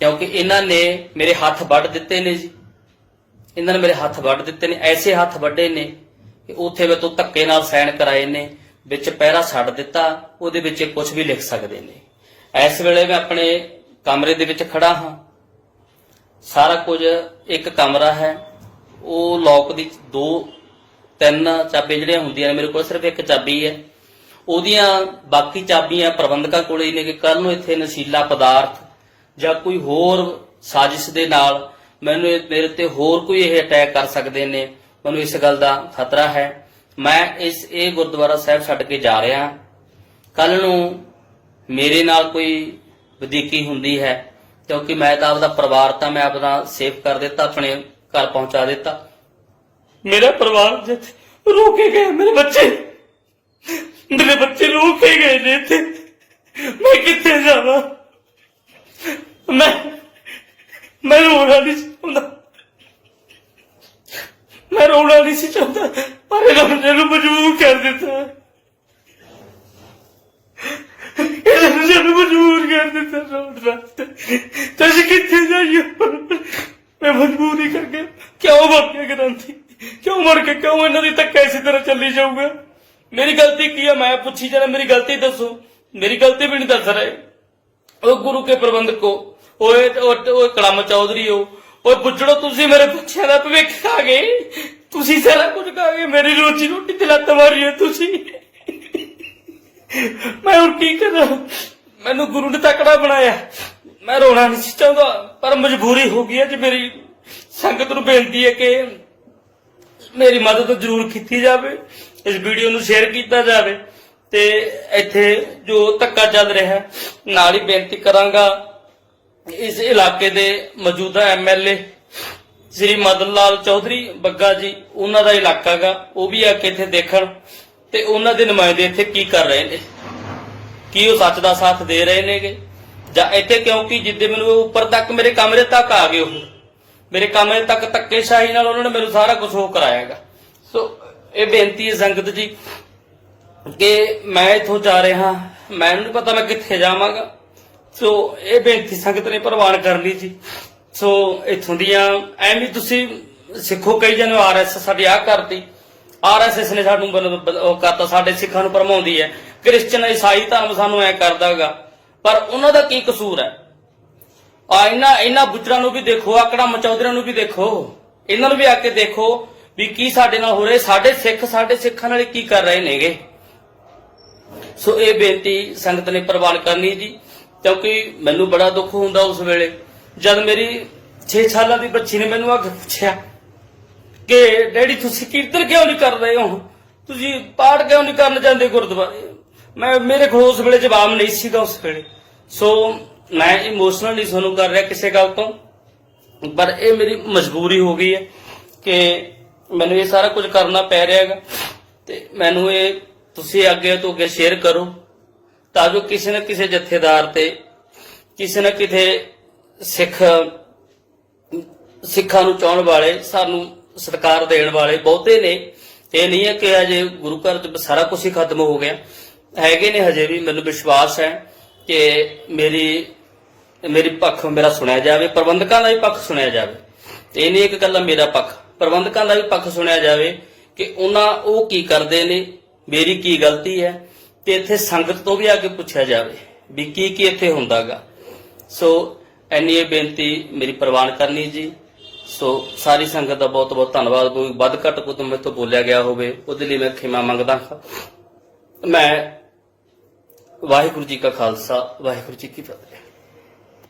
ਕਿਉਂਕਿ ਇਹਨਾਂ ਨੇ ਮੇਰੇ ਹੱਥ ਵੱਢ ਦਿੱਤੇ ਨੇ ਜੀ। ਇਹਨਾਂ ਨੇ ਮੇਰੇ ਹੱਥ ਵੱਢ ਦਿੱਤੇ ਨੇ, ਐਸੇ ਹੱਥ ਵੱਢੇ ਨੇ ਕਿ ਉੱਥੇ ਮੈਂ ਤੋਂ ਧੱਕੇ ਨਾਲ ਸਾਈਨ ਕਰਾਏ ਨੇ, ਵਿੱਚ ਪਹਿਰਾ ਛੱਡ ਦਿੱਤਾ, ਉਹਦੇ ਵਿੱਚ ਇਹ ਕੁਝ ਵੀ ਲਿਖ ਸਕਦੇ ਨੇ। ਇਸ ਵੇਲੇ ਮੈਂ ਆਪਣੇ ਕਮਰੇ ਦੇ ਵਿੱਚ ਖੜਾ ਹਾਂ। ਸਾਰਾ ਕੁਝ ਇੱਕ ਕਮਰਾ ਹੈ। ਉਹ ਲੋਕ ਦੀ ਦੋ, ਤਿੰਨ ਚਾਬੀਆਂ ਜਿਹੜੀਆਂ ਹੁੰਦੀਆਂ ਨੇ, ਮੇਰੇ ਕੋਲ ਸਿਰਫ ਇੱਕ ਚਾਬੀ ਹੈ। ਉਹਦੀਆਂ ਬਾਕੀ ਚਾਬੀਆਂ ਪ੍ਰਬੰਧਕਾਂ ਕੋਲੇ ਹੀ ਨੇ ਕਿ ਕੱਲ ਨੂੰ ਇੱਥੇ ਨਸ਼ੀਲਾ ਪਦਾਰਥ ਜਾਂ ਕੋਈ ਹੋਰ ਸਾਜ਼ਿਸ਼ ਦੇ ਨਾਲ ਮੈਨੂੰ ਮੇਰੇ ਤੇ ਹੋਰ ਕੋਈ ਇਹ ਅਟੈਕ ਕਰ ਸਕਦੇ ਨੇ। ਮੈਨੂੰ ਇਸ ਗੱਲ ਦਾ ਖਤਰਾ ਹੈ। ਮੈਂ ਇਸ, ਇਹ ਗੁਰਦੁਆਰਾ ਸਾਹਿਬ ਛੱਡ ਕੇ ਜਾ ਰਿਹਾ। ਕੱਲ ਨੂੰ ਮੇਰੇ ਨਾਲ ਕੋਈ ਵਧੀਕੀ ਹੁੰਦੀ ਹੈ। ਕਿਉਂਕਿ ਮੈਂ ਤਾਂ ਆਪਦਾ ਪਰਿਵਾਰ ਤਾਂ ਮੈਂ ਆਪਦਾ ਸੇਵ ਕਰ ਦਿੱਤਾ, ਆਪਣੇ ਘਰ ਪਹੁੰਚਾ ਦਿੱਤਾ। ਮੇਰਾ ਪਰਿਵਾਰ ਜਿੱਥੇ ਰੋ ਕੇ ਗਏ, ਮੇਰੇ ਬੱਚੇ। ਮੇਰੇ ਬੱਚੇ ਰੋ ਕੇ ਗਏ ਨੇ ਇੱਥੇ। ਮੈਂ ਕਿੱਥੇ ਜਾਵਾਂ? ਮੈਂ ਮੈਂ ਰੋਣਾ ਨਹੀਂ ਸੀ ਚਾਹੁੰਦਾ। ਮੈਂ ਰੋਣਾ ਨਹੀਂ ਸੀ ਚਾਹੁੰਦਾ, ਪਰ ਇਹਨਾਂ ਨੇ ਮੈਨੂੰ ਮਜਬੂਰ ਕਰ ਦਿੱਤਾ ਇਹਨਾਂ ਨੇ ਮੈਨੂੰ ਮਜਬੂਰ ਕਰ ਦਿੱਤਾ ਰੋਣ ਤੇ ਕਿੱਥੇ ਜਾਈਏ? ਮੈਂ ਮਜਬੂਰੀ ਕਰਕੇ ਕਿਉਂ ਮਰ ਕੇ ਗ੍ਰੰਥੀ ਕਿਉਂ ਮਰ ਕੇ ਕਿਉਂ ਇਹਨਾਂ ਦੀ ਧੱਕਾ ਇਸੇ ਤਰ੍ਹਾਂ ਚੱਲੀ ਜਾਊਗਾ? ਮੇਰੀ ਗਲਤੀ ਕੀ ਹੈ ਮੈਂ ਪੁੱਛੀ ਜਰਾ, ਮੇਰੀ ਗਲਤੀ ਦੱਸੋ। ਮੇਰੀ ਗਲਤੀ ਵੀ ਨਹੀਂ ਦੱਸ ਰਹੇ। ਉਹ ਗੁਰੂ ਕੇ ਪ੍ਰਬੰਧਕੋ ਓਏ ਉਹ ਕੜਮ ਚੌਧਰੀ ਹੋ। ਓਏ ਬੁੱਝੜੋ ਤੁਸੀਂ ਮੇਰੇ ਬੱਚਿਆਂ ਦਾ ਭਵਿੱਖ ਖਾ ਗਏ? ਤੁਸੀਂ ਸਾਰਾ ਕੁਝ ਖਾ ਗਏ। ਮੇਰੀ ਰੋਜੀ ਰੋਟੀ ਤੇ ਲੱਤ ਮਾਰੀ ਤੁਸੀਂ। ਮੈਂ ਹੁਣ ਕੀ ਕਰਾਂ? ਮੈਨੂੰ ਗੁਰੂ ਨੇ ਤਕੜਾ ਬਣਾਇਆ? ਮੈਂ ਰੋਣਾ ਨਹੀਂ ਸੀ ਚਾਹੁੰਦਾ, ਪਰ ਮਜਬੂਰੀ ਹੋ ਗਈ ਹੈ ਜੀ ਮੇਰੀ। ਸੰਗਤ ਨੂੰ ਬੇਨਤੀ ਹੈ ਕਿ ਮੇਰੀ ਮਦਦ ਜ਼ਰੂਰ ਕੀਤੀ ਜਾਵੇ, ਇਸ ਵੀਡੀਓ ਨੂੰ ਸ਼ੇਅਰ ਕੀਤਾ ਜਾਵੇ ਤੇ ਇੱਥੇ ਜੋ ਧੱਕਾ ਚੱਲ ਰਿਹਾ, ਨਾਲ ਹੀ ਬੇਨਤੀ ਕਰਾਂਗਾ ਇਸ ਇਲਾਕੇ ਦੇ ਮੌਜੂਦਾ ਐਮਐਲਏ ਸ੍ਰੀ ਮਦਨ ਲਾਲ ਚੌਧਰੀ ਬੱਗਾ ਜੀ, ਉਹਨਾਂ ਦਾ ਇਲਾਕਾ ਗਾ, ਉਹ ਵੀ ਆ ਕੇ ਇੱਥੇ ਦੇਖਣ ਤੇ ਉਹਨਾਂ ਦੇ ਨੁਮਾਇੰਦੇ ਇੱਥੇ ਕੀ ਕਰ ਰਹੇ ਨੇ। ਕੀ ਉਹ ਸੱਚ ਦਾ ਸਾਥ ਦੇ ਰਹੇ ਨੇਗੇ? ਜਾਂ ਇੱਥੇ ਕਿਉਂਕਿ ਜਿੱਦੇ ਮੈਨੂੰ ਉਹ ਉੱਪਰ ਤੱਕ ਮੇਰੇ ਕਮਰੇ ਤੱਕ ਆ ਗਏ ਉਹ। ਮੇਰੇ ਕਮਰੇ ਤੱਕ ਧੱਕੇਸ਼ਾਹੀ ਨਾਲ ਉਹਨਾਂ ਨੇ ਮੈਨੂੰ ਸਾਰਾ ਕੁਝ ਉਹ ਕਰਾਇਆਗਾ ਸੋ, ਇਹ ਬੇਨਤੀ ਹੈ ਸੰਗਤ ਜੀ, ਕਿ ਮੈਂ ਇਥੋਂ ਜਾ ਰਿਹਾ, ਮੈਂ ਨਹੀਂ ਪਤਾ ਮੈਂ ਕਿੱਥੇ ਜਾਵਾਂਗਾ। ਸੋ, ਇਹ ਬੇਨਤੀ ਸੰਗਤ ਨੇ ਪ੍ਰਵਾਨ ਕਰ ਲਈ ਜੀ। ਸੋ, ਇਥੋਂ ਦੀਆਂ, ਐਵੇਂ ਤੁਸੀਂ ਸਿੱਖੋ ਕਈ ਜਨ ਆਰਐਸ ਸਾਡੀ ਆ ਕਰਤੀ। ਆਰਐਸਐਸ ਨੇ ਸਾਨੂੰ ਉਹ ਕਰਤਾ, ਸਾਡੇ ਸਿੱਖਾਂ ਨੂੰ ਭਰਮਾਉਂਦੀ ਹੈ। ਕ੍ਰਿਸਚਨ ਈਸਾਈ ਧਰਮ ਸਾਨੂੰ ਐ ਕਰਦਾਗਾ। ਪਰ ਉਹਨਾਂ ਦਾ ਕੀ ਕਸੂਰ ਹੈ? ਆ ਇਹਨਾਂ ਇਹਨਾਂ ਬੁੱਚਰਾਂ ਨੂੰ ਵੀ ਦੇਖੋ ਆਕੜਾ ਮਚੌਧਰਾਂ ਨੂੰ ਵੀ ਦੇਖੋ। ਇਹਨਾਂ ਨੂੰ ਵੀ ਆ ਕੇ ਦੇਖੋ ਵੀ ਕੀ ਸਾਡੇ ਨਾਲ ਹੋ ਰਿਹਾ। ਸਾਡੇ ਸਿੱਖ, ਸਾਡੇ ਸਿੱਖਾਂ ਨਾਲ ਕੀ ਕਰ ਰਹੇ ਨੇਗੇ? ਸੋ ਇਹ ਬੇਨਤੀ ਸੰਗਤ ਨੇ ਪ੍ਰਵਾਨ ਕਰਨੀ ਜੀ, ਕਿਉਂਕਿ ਮੈਨੂੰ ਬੜਾ ਦੁੱਖ ਹੁੰਦਾ ਉਸ ਵੇਲੇ। ਜਦ ਮੇਰੀ 6 ਸਾਲਾਂ ਦੀ ਬੱਚੀ ਨੇ ਮੈਨੂੰ ਆ ਪੁੱਛਿਆ। ਕਿ ਡੈਡੀ ਤੁਸੀਂ ਕੀਰਤਨ ਕਿਉਂ ਨਹੀਂ ਕਰ ਰਹੇ ਹੋ? ਤੁਸੀਂ ਪਾਠ ਕਿਉਂ ਨਹੀਂ ਕਰਨ ਜਾਂਦੇ ਗੁਰਦੁਆਰੇ? ਮੈਂ, ਮੇਰੇ ਕੋਲ ਉਸ ਵੇਲੇ ਜਵਾਬ ਨਹੀਂ ਸੀਗਾ ਉਸ ਵੇਲੇ। ਸੋ ਮੈਂ ਇਮੋਸ਼ਨਲੀ ਤੁਹਾਨੂੰ ਕਰ ਰਿਹਾ ਕਿਸੇ ਗੱਲ ਤੋਂ। ਪਰ ਇਹ ਮੇਰੀ ਮਜਬੂਰੀ ਹੋ ਗਈ ਹੈ ਕਿ ਮੈਨੂੰ ਇਹ ਸਾਰਾ ਕੁਝ ਕਰਨਾ ਪੈ ਰਿਹਾ ਹੈਗਾ। ਤੇ ਮੈਨੂੰ ਇਹ ਤੁਸੀਂ ਅੱਗੇ ਤੋਂ ਅੱਗੇ ਸ਼ੇਅਰ ਕਰੋ, ਤਾਂ ਜੋ ਕਿਸੇ ਨਾ ਕਿਸੇ ਜਥੇਦਾਰ ਤੇ, ਕਿਸੇ ਨਾ ਕਿਤੇ ਸਿੱਖ, ਸਿੱਖਾਂ ਨੂੰ ਚਾਹਣ ਵਾਲੇ ਸਾਨੂੰ ਸਤਿਕਾਰ ਦੇਣ ਵਾਲੇ ਬਹੁਤੇ ਨੇ। ਇਹ ਨਹੀਂ ਹੈ ਕਿ ਅਜੇ ਗੁਰੂ ਘਰ ਚ ਸਾਰਾ ਕੁਝ ਹੀ ਖਤਮ ਹੋ ਗਿਆ। ਹੈਗੇ ਨੇ ਹਜੇ ਵੀ, ਮੈਨੂੰ ਵਿਸ਼ਵਾਸ ਹੈ ਕਿ ਮੇਰੀ ਮੇਰੀ ਪੱਖ ਮੇਰਾ ਸੁਣਿਆ ਜਾਵੇ, ਪ੍ਰਬੰਧਕਾਂ ਦਾ ਵੀ ਪੱਖ ਸੁਣਿਆ ਜਾਵੇ। ਇਹ ਨਹੀਂ ਇੱਕ ਕੱਲਾ ਮੇਰਾ ਪੱਖ, ਪ੍ਰਬੰਧਕਾਂ ਦਾ ਵੀ ਪੱਖ ਸੁਣਿਆ ਜਾਵੇ ਕਿ ਉਹਨਾਂ ਉਹ ਕੀ ਕਰਦੇ ਨੇ, ਮੇਰੀ ਕੀ ਗਲਤੀ ਹੈ, ਤੇ ਇੱਥੇ ਸੰਗਤ ਤੋਂ ਵੀ ਆ ਕੇ ਪੁੱਛਿਆ ਜਾਵੇ ਵੀ ਕੀ ਕੀ ਇੱਥੇ ਹੁੰਦਾਗਾ। ਸੋ ਐਨੀ ਇਹ ਬੇਨਤੀ ਮੇਰੀ ਪ੍ਰਵਾਨ ਕਰਨੀ ਜੀ। ਸੋ ਸਾਰੀ ਸੰਗਤ ਦਾ ਬਹੁਤ ਬਹੁਤ ਧੰਨਵਾਦ। ਕੋਈ ਵੱਧ ਘੱਟ ਕੋ ਮੇਰੇ ਤੋਂ ਬੋਲਿਆ ਗਿਆ ਹੋਵੇ, ਉਹਦੇ ਲਈ ਮੈਂ ਖਿਮਾ ਮੰਗਦਾ ਹਾਂ। ਮੈਂ ਵਾਹਿਗੁਰੂ ਜੀ ਕਾ ਖਾਲਸਾ, ਵਾਹਿਗੁਰੂ ਜੀ ਕੀ ਫਤਿਹ।